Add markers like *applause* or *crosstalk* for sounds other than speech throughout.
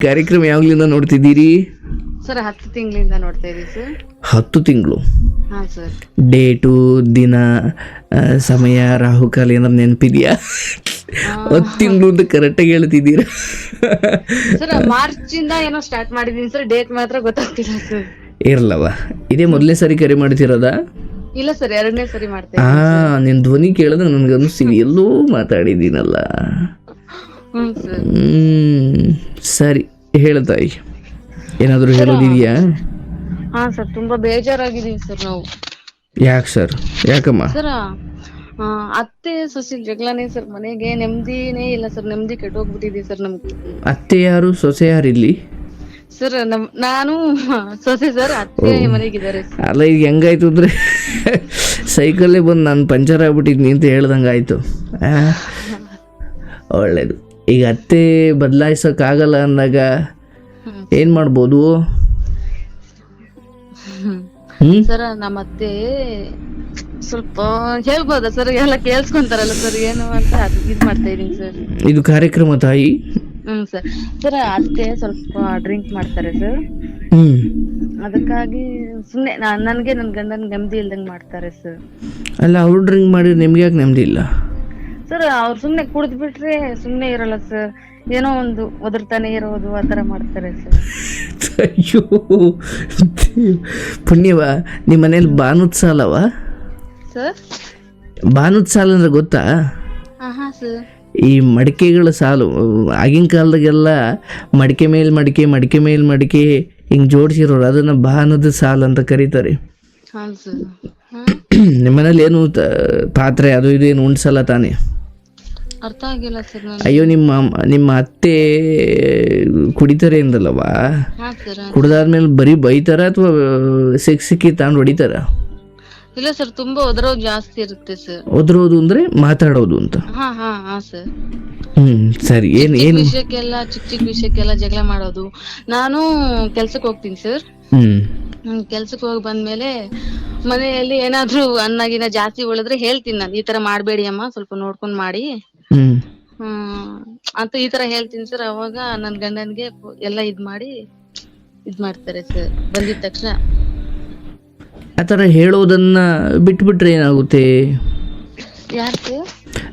ಕಾರ್ಯಕ್ರಮ ಯಾವಾಗ್ಲಿಂದ ನೋಡ್ತಿದ್ದೀರಿ? ಸರ್ ಹತ್ತು ತಿಂಗಳಿಂದ ನೋಡ್ತಾ ಇದೀವಿ ಸರ್. ಹತ್ತು ತಿಂಗಳು? ಹಾ ಸರ್. ಡೇಟು ದಿನ ಆ, ಸಮಯ ರಾಹುಕಾಲ ಏನಾರು ನೆನಪಿದೆಯಾ? ಹತ್ತು ತಿಂಗಳು ಅಂತ ಕರೆಕ್ಟಾಗಿ ಹೇಳ್ತಿದ್ದೀರಾ? ಸರ್ ಮಾರ್ಚ್ ಇಂದ ಏನೋ ಸ್ಟಾರ್ಟ್ ಮಾಡಿದೀನಿ ಸರ್ ಡೇಟ್ ಮಾತ್ರ ಗೊತ್ತಾಗ್ತಿಲ್ಲ ಸರ್. ಇರಲ್ಲವ ಇದೇ ಮೊದಲೇ ಸರಿ ಕರೆ ಮಾಡ್ತಿರೋದಾ? ಇಲ್ಲ ಸರ್ ಎರಡನೇ ಸರಿ ಮಾಡ್ತೀನಿ ಆ ನಿನ್ ಧ್ವನಿ ಕೇಳಿದ್ರೆ ನನ್ಗೆ ಅನಿಸ್ತೀನಿ ಎಲ್ಲೂ ಮಾತಾಡಿದ್ದೀನಲ್ಲ. ಹ್ಮ್ ಸರ್. ಹೇಳು ತಾಯಿ. ಏನಾದರೂ ಹೇಳೋದಿದೆಯಾ? ಹಾ ಸರ್. ತುಂಬಾ ಬೇಜಾರಾಗಿದೀವಿ ಸರ್ ನಾವು. ಯಾಕೆ ಸರ್? ಯಾಕಮ್ಮ? ಸರ್ ಅತ್ತೆ ಸೊಸೆ ಜಗಳನೇ ಸರ್ ಮನೆಗೆ. ನೆಮ್ಮದಿನೇ ಇಲ್ಲ ಸರ್. ನೆಮ್ಮದಿ ಕೆಟ್ಟೋಗ್ಬಿಟ್ಟಿದೆ ಸರ್ ನಮ್ಗೆ. ಅತ್ತೆ ಯಾರು ಸೊಸೆ ಯಾರು ಇಲ್ಲಿ? ಸರ್ ನಮ್ ನಾನು ಸೊಸೆ ಸರ್ ಅತ್ತೆ ಮನೆಗಿದ್ದಾರೆ ಅಲ್ಲ ಈಗ ಹೆಂಗಾಯ್ತು ಅಂದ್ರೆ ಸೈಕಲ್ಲೇ ಬಂದು ನಾನು ಪಂಚರ್ ಆಗ್ಬಿಟ್ಟಿದ್ನಿ ಅಂತ ಹೇಳ್ದಂಗೆ ಆಯಿತು ಒಳ್ಳೇದು. ಈಗ ಅತ್ತೆ ಬದಲಾಯಿಸೋಕ್ಕಾಗಲ್ಲ ಅಂದಾಗ ಏನು ಮಾಡ್ಬೋದು? ಸರ್ ನಮ್ಮ ಅತ್ತೆ ಸ್ವಲ್ಪ ಹೇಳ್ಬೋದಾ ಸರ್? ಎಲ್ಲ ಕೇಳಿಸ್ಕೊಂತಾರಲ್ಲ ಸರ್ ಏನು ಅಂತ ಅದು ಇದು ಮಾಡ್ತಾ ಇದೀನಿ ಸರ್. ಇದು ಕಾರ್ಯಕ್ರಮ ತಾಯಿ? ಹ್ಮ್ ಸರ್. ಸರ್ ಅತ್ತೆ ಸ್ವಲ್ಪ ಡ್ರಿಂಕ್ ಮಾಡ್ತಾರೆ ಸರ್. ಹ್ಞೂ ಅದಕ್ಕಾಗಿ ಸುಮ್ಮನೆ ನನಗೆ ನನ್ನ ಗಂಡನ ನೆಮ್ಮದಿ ಇಲ್ದಂಗೆ ಮಾಡ್ತಾರೆ ಸರ್. ಅಲ್ಲ ಅವ್ರು ಡ್ರಿಂಕ್ ಮಾಡಿದ್ರೆ ನಿಮ್ಗೆ ಯಾಕೆ ನೆಮ್ಮದಿ ಇಲ್ಲ? ಸರ್ ಅವ್ರು ಸುಮ್ಮನೆ ಕುಡಿದ್ ಬಿಟ್ರೆ ಸುಮ್ಮನೆ ಇರಲ್ಲ ಸರ್ ಏನೋ ಒಂದು ಒದರ್ತಾನೆ ಇರೋದು ಆ ಥರ ಮಾಡ್ತಾರೆ ಸರ್ ಅಯ್ಯೋ ಪುಣ್ಯವ ನಿಮ್ಮ ಮನೇಲಿ ಬಾನುತ್ಸಾಲವ ಸರ್ ಬಾನುತ್ಸಾಲ ಅಂದ್ರೆ ಗೊತ್ತಾ? ಹಾಂ ಹಾಂ ಸರ್ ಈ ಮಡಿಕೆಗಳ ಸಾಲು ಆಗಿನ ಕಾಲದಾಗೆಲ್ಲ ಮಡಿಕೆ ಮೇಲೆ ಮಡಿಕೆ ಮಡಿಕೆ ಮೇಲೆ ಮಡಿಕೆ ಹಿಂಗ್ ಜೋಡಿಸಿರೋರು. ಅದನ್ನ ಬಾನದ ಸಾಲು ಅಂತ ಕರೀತಾರೆ. ಹಾಂ. ಸರ್ ನಿಮ್ಮನೇಲಿ ಏನು ತ- ಪಾತ್ರೆ ಅದು ಇದು ಏನು ಉಣ್ಸಲ್ಲ ತಾನೇ? ಅರ್ಥ ಆಗಿಲ್ಲ ಸರ್ ನಾನು ಅಯ್ಯೋ ನಿಮ್ಮ ಅಮ್ಮ- ನಿಮ್ಮ ಅತ್ತೆ ಕುಡಿತಾರೆ ಎಂದಲ್ಲವ ಹಾಂ ಸರ್ ಕುಡ್ದಾದ್ಮೇಲೆ ಬರೀ ಬೈತಾರ ಅಥವಾ ಸಿಕ್ಕಿ ಸಿಕ್ಕಿ ತಾಂಡ್ ಹೊಡಿತಾರ? ಇಲ್ಲ ಸರ್ ತುಂಬಾ ಒದರೋದು ಜಾಸ್ತಿ ಇರುತ್ತೆ ಸರ್. ಒದ್ರೋದು ಅಂದ್ರೆ ಮಾತಾಡೋದು ಅಂತ. ಹಾ ಹಾ ಹಾ ಸರ್. ಹ್ಮ್ ಸರಿ ಏನು ಏನು? ವಿಷಯಕ್ಕೆಲ್ಲ ಚಿಕ್ಕ ಚಿಕ್ಕ ವಿಷಯಕ್ಕೆಲ್ಲ ಜಗಳ ಮಾಡೋದು. ನಾನು ಕೆಲ್ಸಕ್ಕೆ ಹೋಗ್ತೀನಿ ಸರ್. ಹ್ಞೂ ಹ್ಮ್ ಕೆಲ್ಸಕ್ಕೆ ಹೋಗಿ ಬಂದ್ಮೇಲೆ ಮನೆಯಲ್ಲಿ ಏನಾದ್ರೂ ಅನ್ನ ಗಿನ್ನ ಜಾಸ್ತಿ ಉಳಿದ್ರೆ ಹೇಳ್ತೀನಿ ನಾನು. ಈ ತರ ಮಾಡ್ಬೇಡಿ ಅಮ್ಮ ಸ್ವಲ್ಪ ನೋಡ್ಕೊಂಡ್ ಮಾಡಿ. ಹ್ಞೂ ಹ್ಮ್. ಅಂತ ಈ ತರ ಹೇಳ್ತೀನಿ ಸರ್ ಅವಾಗ ನನ್ ಗಂಡನ್ಗೆ ಎಲ್ಲ ಇದ್ ಮಾಡಿ ಇದ್ ಮಾಡ್ತಾರೆ ಸರ್ ಬಂದಿದ ತಕ್ಷಣ. ಆತರ ಹೇಳೋದನ್ನ ಬಿಟ್ಬಿಟ್ರೆ ಏನಾಗುತ್ತೆ? ಯಾಕೆ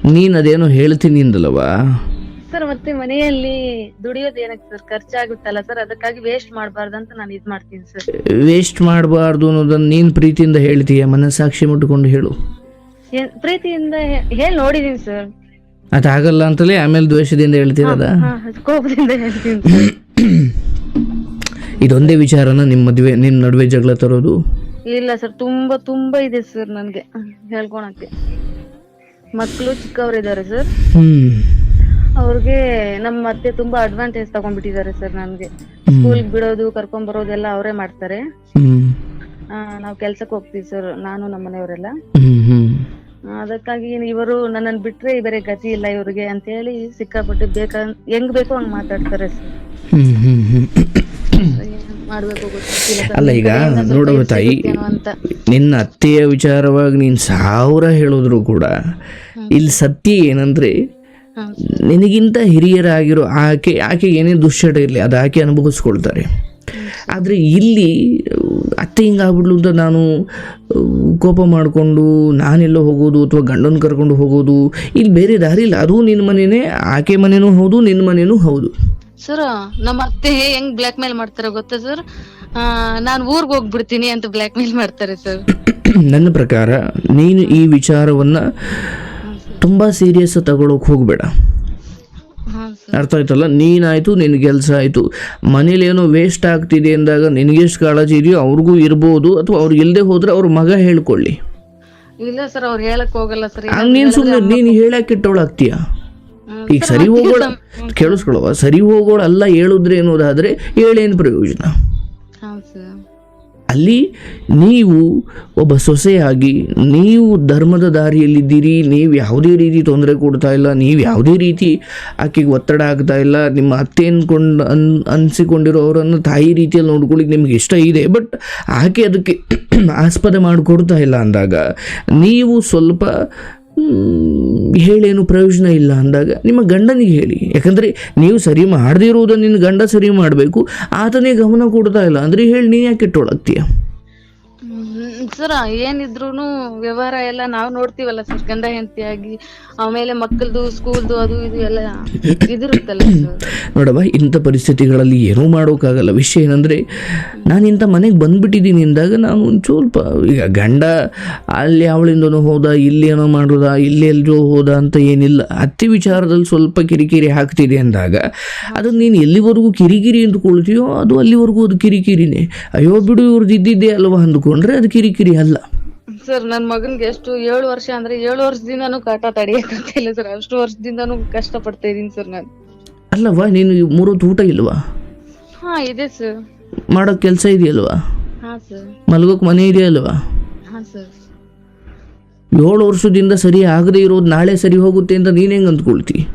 ನೀನ್ ನೀನು ಅದೇನೋ ಹೇಳ್ತೀನಿ ಅಂದಲ್ವಾ ಸರ್ ಮತ್ತೆ ಮನೆಯಲ್ಲಿ ದುಡಿಯೋದು ಏನಕ್ಕೆ ಸರ್ ಖರ್ಚಾಗುತ್ತಲ್ಲ ಸರ್ ಅದಕ್ಕಾಗಿ ವೇಸ್ಟ್ ಮಾಡಬಾರ್ದು ಅಂತ ನಾನು ಇದ್ ಮಾಡ್ತೀನಿ ಸರ್ ವೇಸ್ಟ್ ಮಾಡಬಾರ್ದು ಅನ್ನೋದನ್ನ ನೀನ್ ಪ್ರೀತಿಯಿಂದ ಹೇಳ್ತೀಯ? ಮನಸ್ಸಾಕ್ಷಿ ಮುಟ್ಕೊಂಡು ಹೇಳು. ಏನ್- ಪ್ರೀತಿಯಿಂದ ಹೇಳಿ ನೋಡಿದೀನಿ ಸರ್ ಅದಾಗಲ್ಲ ಅಂತಲೇ ಆಮೇಲೆ ದ್ವೇಷದಿಂದ ಹೇಳ್ತಿರೋದ? ಕೋಪದಿಂದ ಹೇಳ್ತೀನಿ. ಇದೊಂದೇ ವಿಚಾರನ ನಿಮ್ಮ ಮದುವೆ ನಿಮ್ಮ ನಡುವೆ ಜಗಳ ತರೋದು? ಇಲ್ಲ ಸರ್ ತುಂಬಾ ತುಂಬಾ ಇದೆ ಸರ್ ನನ್ಗೆ ಹೇಳ್ಕೊಳಕ್ಕೆ. ಮಕ್ಕಳು ಚಿಕ್ಕವರಿದ್ದಾರೆ ಸರ್. ಹ್ಮ್. ಅವ್ರಿಗೆ ನಮ್ಮ ಮತ್ತೆ ತುಂಬಾ ಅಡ್ವಾಂಟೇಜ್ ತಗೊಂಡ್ಬಿಟ್ಟಿದ್ದಾರೆ ಸರ್ ನನಗೆ. ಸ್ಕೂಲ್ ಸ್ಕೂಲ್ಗೆ ಬಿಡೋದು ಕರ್ಕೊಂಡ್ ಬರೋದೆಲ್ಲ ಅವರೇ ಮಾಡ್ತಾರೆ. ನಾವು ಕೆಲ್ಸಕ್ಕೆ ಹೋಗ್ತೀವಿ ಸರ್ ನಾನು ನಮ್ಮ ಮನೆಯವರೆಲ್ಲ. ಅದಕ್ಕಾಗಿ ಇವರು ನನ್ನನ್ನು ಬಿಟ್ರೆ ಬೇರೆ ಗತಿ ಇಲ್ಲ ಇವರಿಗೆ ಅಂತ ಹೇಳಿ ಸಿಕ್ಕಾಪಟ್ಟೆ ಬೇಕ ಹೆಂಗ್ ಬೇಕೋ ಹಂಗ್ ಮಾತಾಡ್ತಾರೆ ಸರ್. ಹ್ಮ್. ಹ್ಮ್ ಹ್ಮ್ ಏನ್ ಮಾಡ್ಬೇಕು ಗೊತ್ತಿಲ್ಲ ಸರ್. ಅಲ್ಲ ಈಗ ಕಡೆಯಿಂದ ನೋಡುವ help ತಾಯಿ ಅಂತ ನಿನ್ನ ಅತ್ತೆಯ ವಿಚಾರವಾಗಿ ನೀನು ಸಾವಿರ ಹೇಳಿದ್ರು ಕೂಡ ಇಲ್ಲಿ ಸತ್ಯ ಏನಂದ್ರೆ. ನಿನಗಿಂತ ಹಿರಿಯರಾಗಿರೋ ಆಕೆ ಆಕೆ ಏನೇ ದುಶ್ಚಟ ಇರಲಿ ಅದು ಆಕೆ ಅನುಭವಿಸ್ಕೊಳ್ತಾರೆ. ಆದರೆ ಇಲ್ಲಿ ಅತ್ತೆ ಹಿಂಗಾಗ್ಬಿಡ್ಲು ಅಂತ ನಾನು ಕೋಪ ಮಾಡಿಕೊಂಡು ನಾನೆಲ್ಲೋ ಹೋಗೋದು ಅಥವಾ ಗಂಡನ ಕರ್ಕೊಂಡು ಹೋಗೋದು ಇಲ್ಲಿ ಬೇರೆ ದಾರಿ ಇಲ್ಲ. ಅದು ನಿನ್ನ ಮನೆಯೇ ಆಕೆ ಮನೆನೂ ಹೌದು ನಿನ್ನ ಮನೆನೂ ಹೌದು. ಸರ್ ನಮ್ಮ ಅತ್ತೆ ಹೆಂಗ್ ಬ್ಲಾಕ್ ಮೇಲ್ ಮಾಡ್ತಾರೆ ಗೊತ್ತಾ ಸರ್? ನಾನು ಊರ್ಗ್ ಹೋಗ್ಬಿಡ್ತೀನಿ ಅಂತ ಬ್ಲಾಕ್ ಮೇಲ್ ಮಾಡ್ತಾರೆ ಸರ್. *clears throat* ನನ್ನ ಪ್ರಕಾರ ನೀನು ಈ ವಿಚಾರವನ್ನು ತುಂಬ ಸೀರಿಯಸ್ ತಗೊಳ್ಳೋಕೆ ಹೋಗಬೇಡ. ಅರ್ಥ ಆಯ್ತಲ್ಲ? ನೀನಾಯ್ತು ನಿನ್ನ ಕೆಲಸ ಆಯಿತು. ಮನೇಲಿ ಏನೋ ವೇಸ್ಟ್ ಆಗ್ತಿದೆ ಅಂದಾಗ ನಿನಗೆಷ್ಟು ಕಾಳಜಿ ಇದೆಯೋ ಅವ್ರಿಗೂ ಇರ್ಬೋದು ಅಥವಾ ಅವ್ರಿಗೆ ಇಲ್ಲದೆ ಹೋದ್ರೆ ಅವ್ರ ಮಗ ಹೇಳ್ಕೊಳ್ಳಿ. ಇಲ್ಲ ಸರ್ ಅವ್ರು ಹೇಳಕ್ ಹೋಗಲ್ಲ ಸರ್. ಹಂಗ ನೀನು ಸುಮ್ಮನೆ ನೀನು ಹೇಳಕ್ಕೆ ಕೆಟ್ಟವಳಾಗ್ತೀಯ ಹ್ಮ್. ಈಗ ಸರಿ ಹೋಗೋಳ ಕೇಳಿಸ್ಕೊಳವ ಸರಿ ಹೋಗೋಳ ಅಲ್ಲ ಹೇಳುದ್ರೆ ಅನ್ನೋದಾದ್ರೆ ಹೇಳೇನು ಪ್ರಯೋಜನ? ಅಲ್ಲಿ ನೀವು ಒಬ್ಬ ಸೊಸೆಯಾಗಿ, ನೀವು ಧರ್ಮದ ದಾರಿಯಲ್ಲಿದ್ದೀರಿ, ನೀವು ಯಾವುದೇ ರೀತಿ ತೊಂದರೆ ಕೊಡ್ತಾ ಇಲ್ಲ, ನೀವು ಯಾವುದೇ ರೀತಿ ಆಕೆಗೆ ಒತ್ತಡ ಆಗ್ತಾ ಇಲ್ಲ, ನಿಮ್ಮ ಅತ್ತೆ ಅನ್ಕೊಂಡು ಅನ್, ಅನಿಸಿಕೊಂಡಿರೋರನ್ನು ತಾಯಿ ರೀತಿಯಲ್ಲಿ ನೋಡ್ಕೊಳ್ಳಿಕ್ಕೆ ನಿಮ್ಗೆ ಇಷ್ಟ ಇದೆ, ಬಟ್ ಆಕೆ ಅದಕ್ಕೆ *clears throat* ಆಸ್ಪದ ಮಾಡಿಕೊಡ್ತಾ ಇಲ್ಲ ಅಂದಾಗ, ನೀವು ಸ್ವಲ್ಪ ಹೇಳೇನು ಪ್ರಯೋಜನ ಇಲ್ಲ ಅಂದಾಗ ನಿಮ್ಮ ಗಂಡನಿಗೆ ಹೇಳಿ. ಯಾಕಂದರೆ ನೀವು ಸರಿ ಮಾಡದಿರುವುದನ್ನು ನಿನ್ನ ಗಂಡ ಸರಿ ಮಾಡಬೇಕು, ಆತನೇ ಗಮನ ಕೊಡ್ತಾ ಇಲ್ಲ. ಅಂದರೆ ಹೇಳಿ ನೀನು ಯಾಕೆ ಇಟ್ಟೊಳಗ್ತೀಯ? ಸರ್, ಏನಿದ್ರೂನು ವ್ಯವಹಾರ ಎಲ್ಲ ನಾವ್ ನೋಡ್ತೀವಲ್ಲ ಸರ್ ಗಂಡ ಹೆಂಡತಿಯಾಗಿ ಆಮೇಲೆ ಮಕ್ಕಳದು ಸ್ಕೂಲ್ದು ಅದು ಇದು ಎಲ್ಲ ಇದಿರುತ್ತಲ್ಲ ಸರ್ ಇಂಥ ಪರಿಸ್ಥಿತಿಗಳಲ್ಲಿ ಏನೂ ಮಾಡೋಕ್ಕಾಗಲ್ಲ. ವಿಷಯ ಏನಂದರೆ, ನಾನು ಇಂಥ ಮನೆಗೆ ಬಂದ್ಬಿಟ್ಟಿದ್ದೀನಿ ಅಂದಾಗ ನಾನು ಸ್ವಲ್ಪ ಈಗ ಗಂಡ ಅಲ್ಲಿ ಅವಳಿಂದನೋ ಹೋದ, ಇಲ್ಲಿ ಏನೋ ಮಾಡೋದ, ಇಲ್ಲಿ ಎಲ್ಲೋ ಹೋದ ಅಂತ ಏನಿಲ್ಲ. ಅತ್ತೆ ವಿಚಾರದಲ್ಲಿ ಸ್ವಲ್ಪ ಕಿರಿಕಿರಿ ಹಾಕ್ತಿದೆ ಅಂದಾಗ, ಅದು ನೀನು ಎಲ್ಲಿವರೆಗೂ ಕಿರಿಕಿರಿ ಅಂದ್ಕೊಳ್ತೀಯೋ ಅದು ಅಲ್ಲಿವರೆಗೂ ಅದು ಕಿರಿಕಿರಿನೇ. ಅಯ್ಯೋ ಬಿಡು ಇವ್ರದ್ದು ಇದ್ದಿದ್ದೇ ಅಲ್ವಾ ಅಂದ್ಕೊಂಡ್ರೆ ಅದು ಕಿರಿಕಿರಿ. ಅಲ್ಲ. ಸರ್ ನನ್ ಮಗನ್ಗೆ ಎಷ್ಟು ಏಳು ವರ್ಷ ಅಂದ್ರೆ ಏಳು ವರ್ಷದಿಂದಾನು ಕಾಟ ತಡೆಯಕ್ಕಾಗ್ತಿಲ್ಲ ಸರ್. ಅಷ್ಟು ವರ್ಷದಿಂದಾನು ಕಷ್ಟ ಪಡ್ತಾ ಇದೀನಿ ಸರ್ ನಾನು. ಅಲ್ಲವಾ ನೀನು ಈ ಮೂರೊತ್ತು ಊಟ ಇಲ್ವಾ? ಹಾ ಇದೆ ಸರ್. ಮಾಡೋ ಕೆಲಸ ಇದೆಯಲ್ವಾ? ಹಾ ಸರ್. ಮಲ್ಗೋಕೆ ಮನೆ ಇದೆಯಲ್ವಾ ಹಾ ಸರ್. ಏಳು ವರ್ಷದಿಂದ ಸರಿ ಆಗದೆ ಇರೋದು ನಾಳೆ ಸರಿ ಹೋಗುತ್ತೆ ಅಂತ ನೀನ್ ಹೆಂಗ್ ಅಂದ್ಕೊಳ್ತಿ?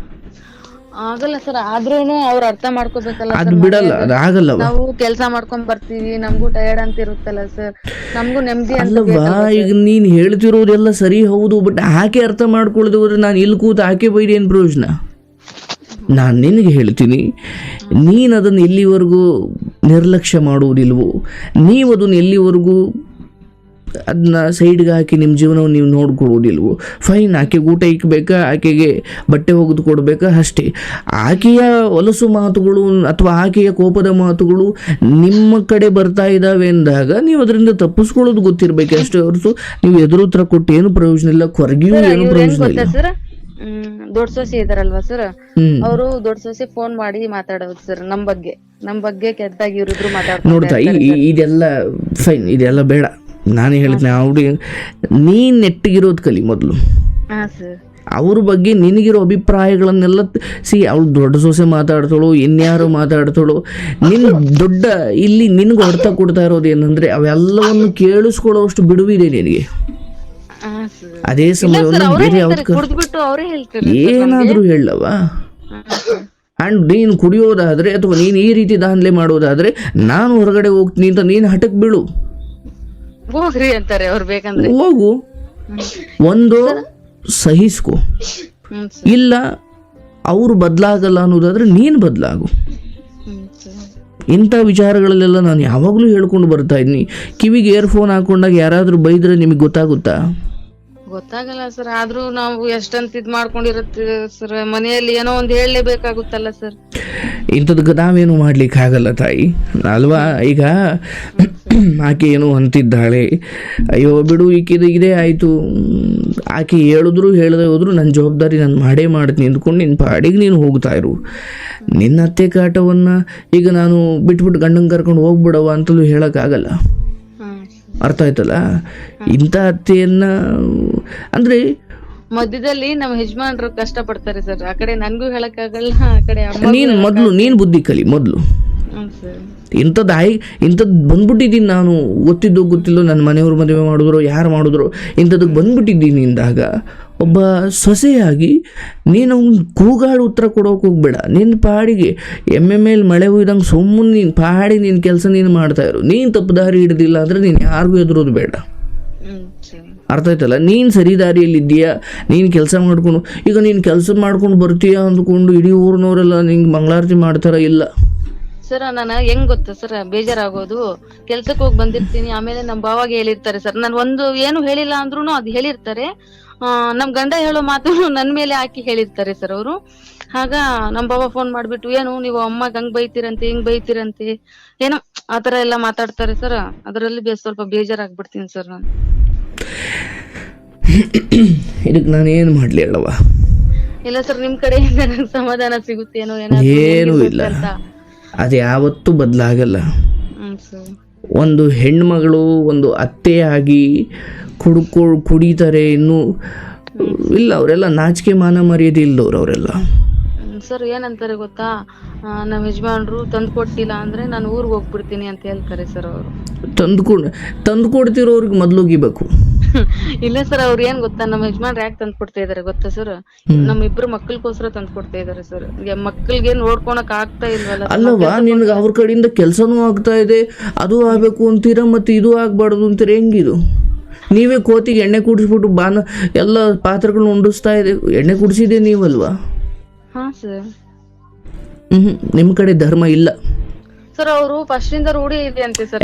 ಆಗಲ್ಲ ಸರ್ ಆದ್ರೂನು ಅವ್ರ ಅರ್ಥ ಮಾಡ್ಕೋಬೇಕಲ್ಲ ಅದು ಸರ್ ಬಿಡಲ್ಲ ಅದು ಆಗಲ್ಲ. ನಾವು ಕೆಲ್ಸ ಮಾಡ್ಕೊಂಡ್ ಬರ್ತೀವಿ ನಮಗೂ ಟಯರ್ಡ್ ಅಂತ ಇರುತ್ತಲ್ಲ ಸರ್. ನಮಗೂ ನೆಮ್ಮದಿ ಅಂತ ಅಲ್ಲವಾ ಈಗ ನೀನ್ ಹೇಳ್ತಿರೋದೆಲ್ಲ ಸರಿ ಹೌದು ಬಟ್ ಆಕೆ ಅರ್ಥ ಮಾಡ್ಕೊಳ್ಳದೆ ಹೋದ್ರೆ ನಾನು ಇಲ್ಲಿ ಕೂತು ಆಕೆ ಬೈರಿ ಏನು ಪ್ರಯೋಜನ? ನಾನು ನಿನಗೆ ಹೇಳ್ತೀನಿ ನೀನು ಅದನ್ನು ಎಲ್ಲಿವರೆಗೂ ನಿರ್ಲಕ್ಷ್ಯ ಮಾಡುವುದಿಲ್ವೋ ನೀವು ಅದನ್ನು ಎಲ್ಲಿವರೆಗೂ ಅದನ್ನ ಸೈಡ್ಗೆ ಹಾಕಿ ನಿಮ್ಮ ಜೀವನವನ್ನು ನೀವು ನೋಡ್ಕೊಳ್ಳೋದಿಲ್ವೋ ಫೈನ್ ಆಕೆಗೆ ಊಟ ಇಕ್ಬೇಕಾ? ಆಕೆಗೆ ಬಟ್ಟೆ ಒಗೆದು ಕೊಡಬೇಕಾ? ಅಷ್ಟೇ. ಆಕೆಯ ಹೊಲಸು ಮಾತುಗಳು ಅಥವಾ ಆಕೆಯ ಕೋಪದ ಮಾತುಗಳು ನಿಮ್ಮ ಕಡೆ ಬರ್ತಾ ಇದ್ದಾವೆ ಎಂದಾಗ ನೀವು ಅದರಿಂದ ತಪ್ಪಿಸ್ಕೊಳ್ಳೋದು ಗೊತ್ತಿರಬೇಕು ಅಷ್ಟೇ ಹೊರತು ನೀವು ಎದುರುತ್ತರ ಕೊಟ್ಟು ಏನು ಪ್ರಯೋಜನ ಇಲ್ಲ ಕೊರಗಿಯೂ ಏನು ಪ್ರಯೋಜನ ಇಲ್ಲ. ದೊಡ್ಡ ಸೊಸೆ ಇದಾರಲ್ವಾ ಸರ್ ಅವರು ದೊಡ್ಡ ಸೊಸೆ ಫೋನ್ ಮಾಡಿ ಮಾತಾಡೋದು ಸರ್ ನಮ್ ಬಗ್ಗೆ. ನಮ್ ಬಗ್ಗೆ ಕೆಟ್ಟದಾಗಿ ಇವ್ರಿಬ್ರು ಮಾತಾಡ್ತಾರೆ ನೋಡ್ತಾ ಇದೆಲ್ಲ ಫೈನ್ ಇದೆಲ್ಲ ಬೇಡ. ನಾನು ಹೇಳ್ತೀನಿ ಅವ್ರಿಗೆ ನೀ ನೆಟ್ಟಿಗಿರೋದು ಕಲಿ ಮೊದಲು. ಅವ್ರ ಬಗ್ಗೆ ನಿನಗಿರೋ ಅಭಿಪ್ರಾಯಗಳನ್ನೆಲ್ಲ ಸಿ ಅವಳು ದೊಡ್ಡ ಸೊಸೆ ಮಾತಾಡ್ತಾಳು ಇನ್ಯಾರು ಮಾತಾಡ್ತಾಳು ನಿನ್ನ ದೊಡ್ಡ ಇಲ್ಲಿ ನಿನಗೆ ಹೊಡೆತ ಕೊಡ್ತಾ ಇರೋದು ಏನಂದ್ರೆ ಅವೆಲ್ಲವನ್ನು ಕೇಳಿಸ್ಕೊಳ್ಳೋಷ್ಟು ಬಿಡುವಿದೆ ನಿನಗೆ. ಅದೇ ಸಮಯವನ್ನು ಬೇರೆ ಅವರೇ ಏನಾದರೂ ಹೇಳವ ಆ್ಯಂಡ್ ನೀನು ಕುಡಿಯೋದಾದ್ರೆ ಅಥವಾ ನೀನು ಈ ರೀತಿ ದಾಂಧಲೆ ಮಾಡೋದಾದ್ರೆ ನಾನು ಹೊರಗಡೆ ಹೋಗ್ತೀನಿ ಅಂತ ನೀನು ಹಠಕ್ಕೆ ಬೀಳು ಹೋಗ್ರಿ ಅಂತಾರೆ ಅವ್ರು ಬೇಕಂದ್ರೆ. ಹೋಗು. ಒಂದು ಸಹಿಸ್ಕೊ. ಇಲ್ಲ ಅವರು ಬದಲಾಗಲ್ಲ ಅನ್ನೋದಾದ್ರೆ ನೀನು ಬದಲಾಗು. ಇಂಥ ವಿಚಾರಗಳಲ್ಲೆಲ್ಲ ನಾನು ಯಾವಾಗಲೂ ಹೇಳ್ಕೊಂಡು ಬರ್ತಾ ಇದ್ದೀನಿ ಕಿವಿಗೆ ಇಯರ್ಫೋನ್ ಹಾಕೊಂಡಾಗ ಯಾರಾದರೂ ಬೈದ್ರೆ ನಿಮಗೆ ಗೊತ್ತಾಗುತ್ತಾ? ಗೊತ್ತಾಗಲ್ಲ ಸರ್ ಆದ್ರೂ ನಾವು ಎಷ್ಟಂತ ಇದ್ ಮಾಡ್ಕೊಂಡಿರತ್ತೆ ಸರ್ ಮನೆಯಲ್ಲಿ ಏನೋ ಒಂದ್ ಹೇಳಲೇಬೇಕಾಗುತ್ತಲ್ಲ ಸರ್. ಇಂಥದಕ್ಕೆ ನಾವೇನು ಮಾಡಲಿಕ್ಕೆ ಆಗಲ್ಲ ತಾಯಿ. ಅಲ್ವಾ? ಈಗ ಆಕೆ ಏನು ಅಂತಿದ್ದಾಳೆ. ಅಯ್ಯೋ ಬಿಡು ಈಕಿದು ಇದೇ ಆಯಿತು. ಆಕೆ ಹೇಳಿದ್ರು ಹೇಳದೆ ಹೋದ್ರು ನನ್ನ ಜವಾಬ್ದಾರಿ ನಾನು ಮಾಡೇ ಮಾಡ್ತೀನಿ ಅಂದ್ಕೊಂಡು ನಿನ್ನ ಪಾಡಿಗೆ ನೀನು ಹೋಗ್ತಾ ಇರು. ನಿನ್ನ ಅತ್ತೆ ಕಾಟವನ್ನು ಈಗ ನಾನು ಬಿಟ್ಬಿಟ್ಟು ಗಂಡನ ಕರ್ಕೊಂಡು ಹೋಗ್ಬಿಡವ ಅಂತಲೂ ಹೇಳೋಕ್ಕಾಗಲ್ಲ ಅರ್ಥ ಆಯ್ತಲ್ಲ? ಇಂಥ ಅತ್ತೆಯನ್ನು ಅಂದರೆ ಮಧ್ಯದಲ್ಲಿ ನಮ್ಮ ಯಜಮಾನ್ರು ಕಷ್ಟ ಪಡ್ತಾರೆ ಸರ್. ಆ ಕಡೆ ನನ್ಗೂ ಹೇಳಕ್ಕಾಗಲ್ಲ ಆ ಕಡೆ ಅಮ್ಮ ನೀನು ಮೊದಲು ನೀನು ಬುದ್ಧಿ ಕಲಿ ಮೊದಲು. ಸರ್. ಇಂಥದ್ದು ಆಯ್ ಇಂಥದ್ದು ಬಂದ್ಬಿಟ್ಟಿದ್ದೀನಿ ನಾನು. ಗೊತ್ತಿದ್ದು ಗೊತ್ತಿಲ್ಲ ನನ್ನ ಮನೆಯವ್ರ ಮದುವೆ ಮಾಡಿದ್ರು ಯಾರು ಮಾಡಿದ್ರು ಇಂಥದ್ದಕ್ಕೆ ಬಂದ್ಬಿಟ್ಟಿದ್ದೀನಿ ಅಂದಾಗ ಒಬ್ಬ ಸೊಸೆಯಾಗಿ ನೀನು ಅವ್ನ್ ಕೂಗಾಡು ಉತ್ತರ ಕೊಡೋಕೆ ಹೋಗ್ಬೇಡ. ನಿನ್ನ ಪಾಡಿಗೆ ಎಮ್ಮೆ ಮೇಲೆ ಮಳೆ ಹುಯ್ದಂಗೆ ಸುಮ್ಮನೆ ನೀನು ಪಾಡಿ ನಿನ್ನ ಕೆಲಸ ನೀನು ಮಾಡ್ತಾ ಇರು. ನೀನು ತಪ್ಪು ದಾರಿ ಹಿಡ್ದಿಲ್ಲ ಅಂದರೆ ನೀನು ಯಾರಿಗೂ ಎದುರೋದು ಬೇಡ. ಅರ್ಥ ಆಯ್ತಲ್ಲ? ನೀನು ಸರಿ ದಾರಿಯಲ್ಲಿದ್ದೀಯಾ ನೀನು ಕೆಲಸ ಮಾಡ್ಕೊಂಡು, ಈಗ ನೀನು ಕೆಲಸ ಮಾಡ್ಕೊಂಡು ಬರ್ತೀಯಾ ಅಂದ್ಕೊಂಡು ಇಡೀ ಊರಿನವರೆಲ್ಲ ನಿಂಗೆ ಮಂಗಳಾರತಿ ಮಾಡ್ತಾರ ಇಲ್ಲ? ಸರ್, ನಾನು ಹೆಂಗ್ ಗೊತ್ತಾ ಸರ್? ಬೇಜಾರಾಗೋದು. ಕೆಲ್ಸಕ್ಕೆ ಹೋಗಿ ಬಂದಿರ್ತೀನಿ. ಆಮೇಲೆ ನಮ್ಮ ಭಾವಾಗ ಹೇಳಿರ್ತಾರೆ ಸರ್. ನಾನು ಒಂದು ಏನು ಹೇಳಿಲ್ಲ ಅಂದ್ರೂ ಅದು ಹೇಳಿರ್ತಾರೆ. ನಮ್ಮ ನಮ್ ಗಂಡ ಹೇಳೋ ಮಾತು *laughs* ನನ್ ಮೇಲೆ ಹಾಕಿ ಹೇಳಿರ್ತಾರೆ ಸರ್ ಅವರು. ಆಗ ನಮ್ ಬಾವ ಫೋನ್ ಮಾಡ್ಬಿಟ್ಟು, ಏನು, ನೀವು ಅಮ್ಮಗ್ ಹಂಗ್ ಬೈತೀರಂತೆ, ಹಿಂಗ್ ಬೈತೀರಂತೆ? ಏನೋ ಆತರ ಎಲ್ಲ ಮಾತಾಡ್ತಾರೆ ಸರ್. ಅದರಲ್ಲಿ ಸ್ವಲ್ಪ ಬೇಜಾರಾಗ್ಬಿಡ್ತೀನಿ ಸರ್ ನಾನು. ಇದಕ್ಕೆ ನಾನು ಏನು ಮಾಡಲಿ ಹೇಳವ ಇಲ್ಲ ಸರ್ ನಿಮ್ಮ ಕಡೆಯಿಂದ ನನಗೆ ಸಮಾಧಾನ ಸಿಗುತ್ತೇನೋ ಏನೋ ಏನೂ ಇಲ್ಲ. ಅದು ಯಾವತ್ತೂ ಬದಲಾಗಲ್ಲ. ಒಂದು ಹೆಣ್ಮಗಳು ಒಂದು ಅತ್ತೆಯಾಗಿ ಕುಡ್ಕೊ ಕುಡಿತಾರೆ ಇನ್ನು ಇಲ್ಲ ಅವರೆಲ್ಲ ನಾಚಿಕೆ ಮಾನ ಮರ್ಯಾದೆ ಇಲ್ಲದವ್ರು ಅವರೆಲ್ಲ. ಸರ್ ಏನಂತಾರೆ ಗೊತ್ತಾ? ನಮ್ಮ ಯಜಮಾನ್ರು ತಂದು ಕೊಟ್ಟಿಲ್ಲ ಅಂದ್ರೆ ನಾನು ಊರಿಗೆ ಹೋಗ್ಬಿಡ್ತೀನಿ ಅಂತ ಹೇಳ್ತಾರೆ ಸರ್ ಅವರು. ತಂದು ತಂದು ಮೊದಲು ಮೊದಲೋಗಿಬೇಕು *laughs* ಇಲ್ಲ ಸರ್ ಅವ್ರ ಏನ್ ಗೊತ್ತಾ ನಮ್ಮ ಯಜಮಾನ್ ಯಾಕೆ ತಂದು ಕೊಡ್ತಾ ಇದಾರೆ ಗೊತ್ತಾ ಸರ್? ನಮ್ಮ ಇಬ್ರು ಮಕ್ಕಳಿಗೋಸ್ಕರ ತಂದು ಕೊಡ್ತಾ ಇದಾರೆ ಸರ್. ಮಕ್ಕಳಿಗೆ ನೋಡ್ಕೊಳಕ್ ಆಗ್ತಾ ಇಲ್ವಲ್ಲ? ಅಲ್ಲವಾ ನಿನ್ಗೆ ಅವ್ರ ಕಡೆಯಿಂದ ಕೆಲಸನೂ ಆಗ್ತಾ ಇದೆ ಅದು ಆಗಬೇಕು ಅಂತೀರಾ ಮತ್ತೆ ಇದು ಆಗ್ಬಾರ್ದು ಅಂತೀರಾ? ಹೆಂಗಿದು? ನೀವೇ ಕೋತಿಗೆ ಎಣ್ಣೆ ಕುಡಿಸ್ಬಿಟ್ಟು ಬಾನ ಎಲ್ಲ ಪಾತ್ರಗಳನ್ನ ಉಂಡಿಸ್ತಾ ಇದೆ. ಎಣ್ಣೆ ಕುಡಿಸಿದೆ ನೀವಲ್ವಾ? ಹಾ ಸರ್. ಹ್ಮ್ ನಿಮ್ಮ ಕಡೆ ಧರ್ಮ ಇಲ್ಲ. ಸರ್ ಅವರು ಫಸ್ಟ್ ಇಂದ ರೂಢಿ ಇದೆ ಅಂತೆ ಸರ್!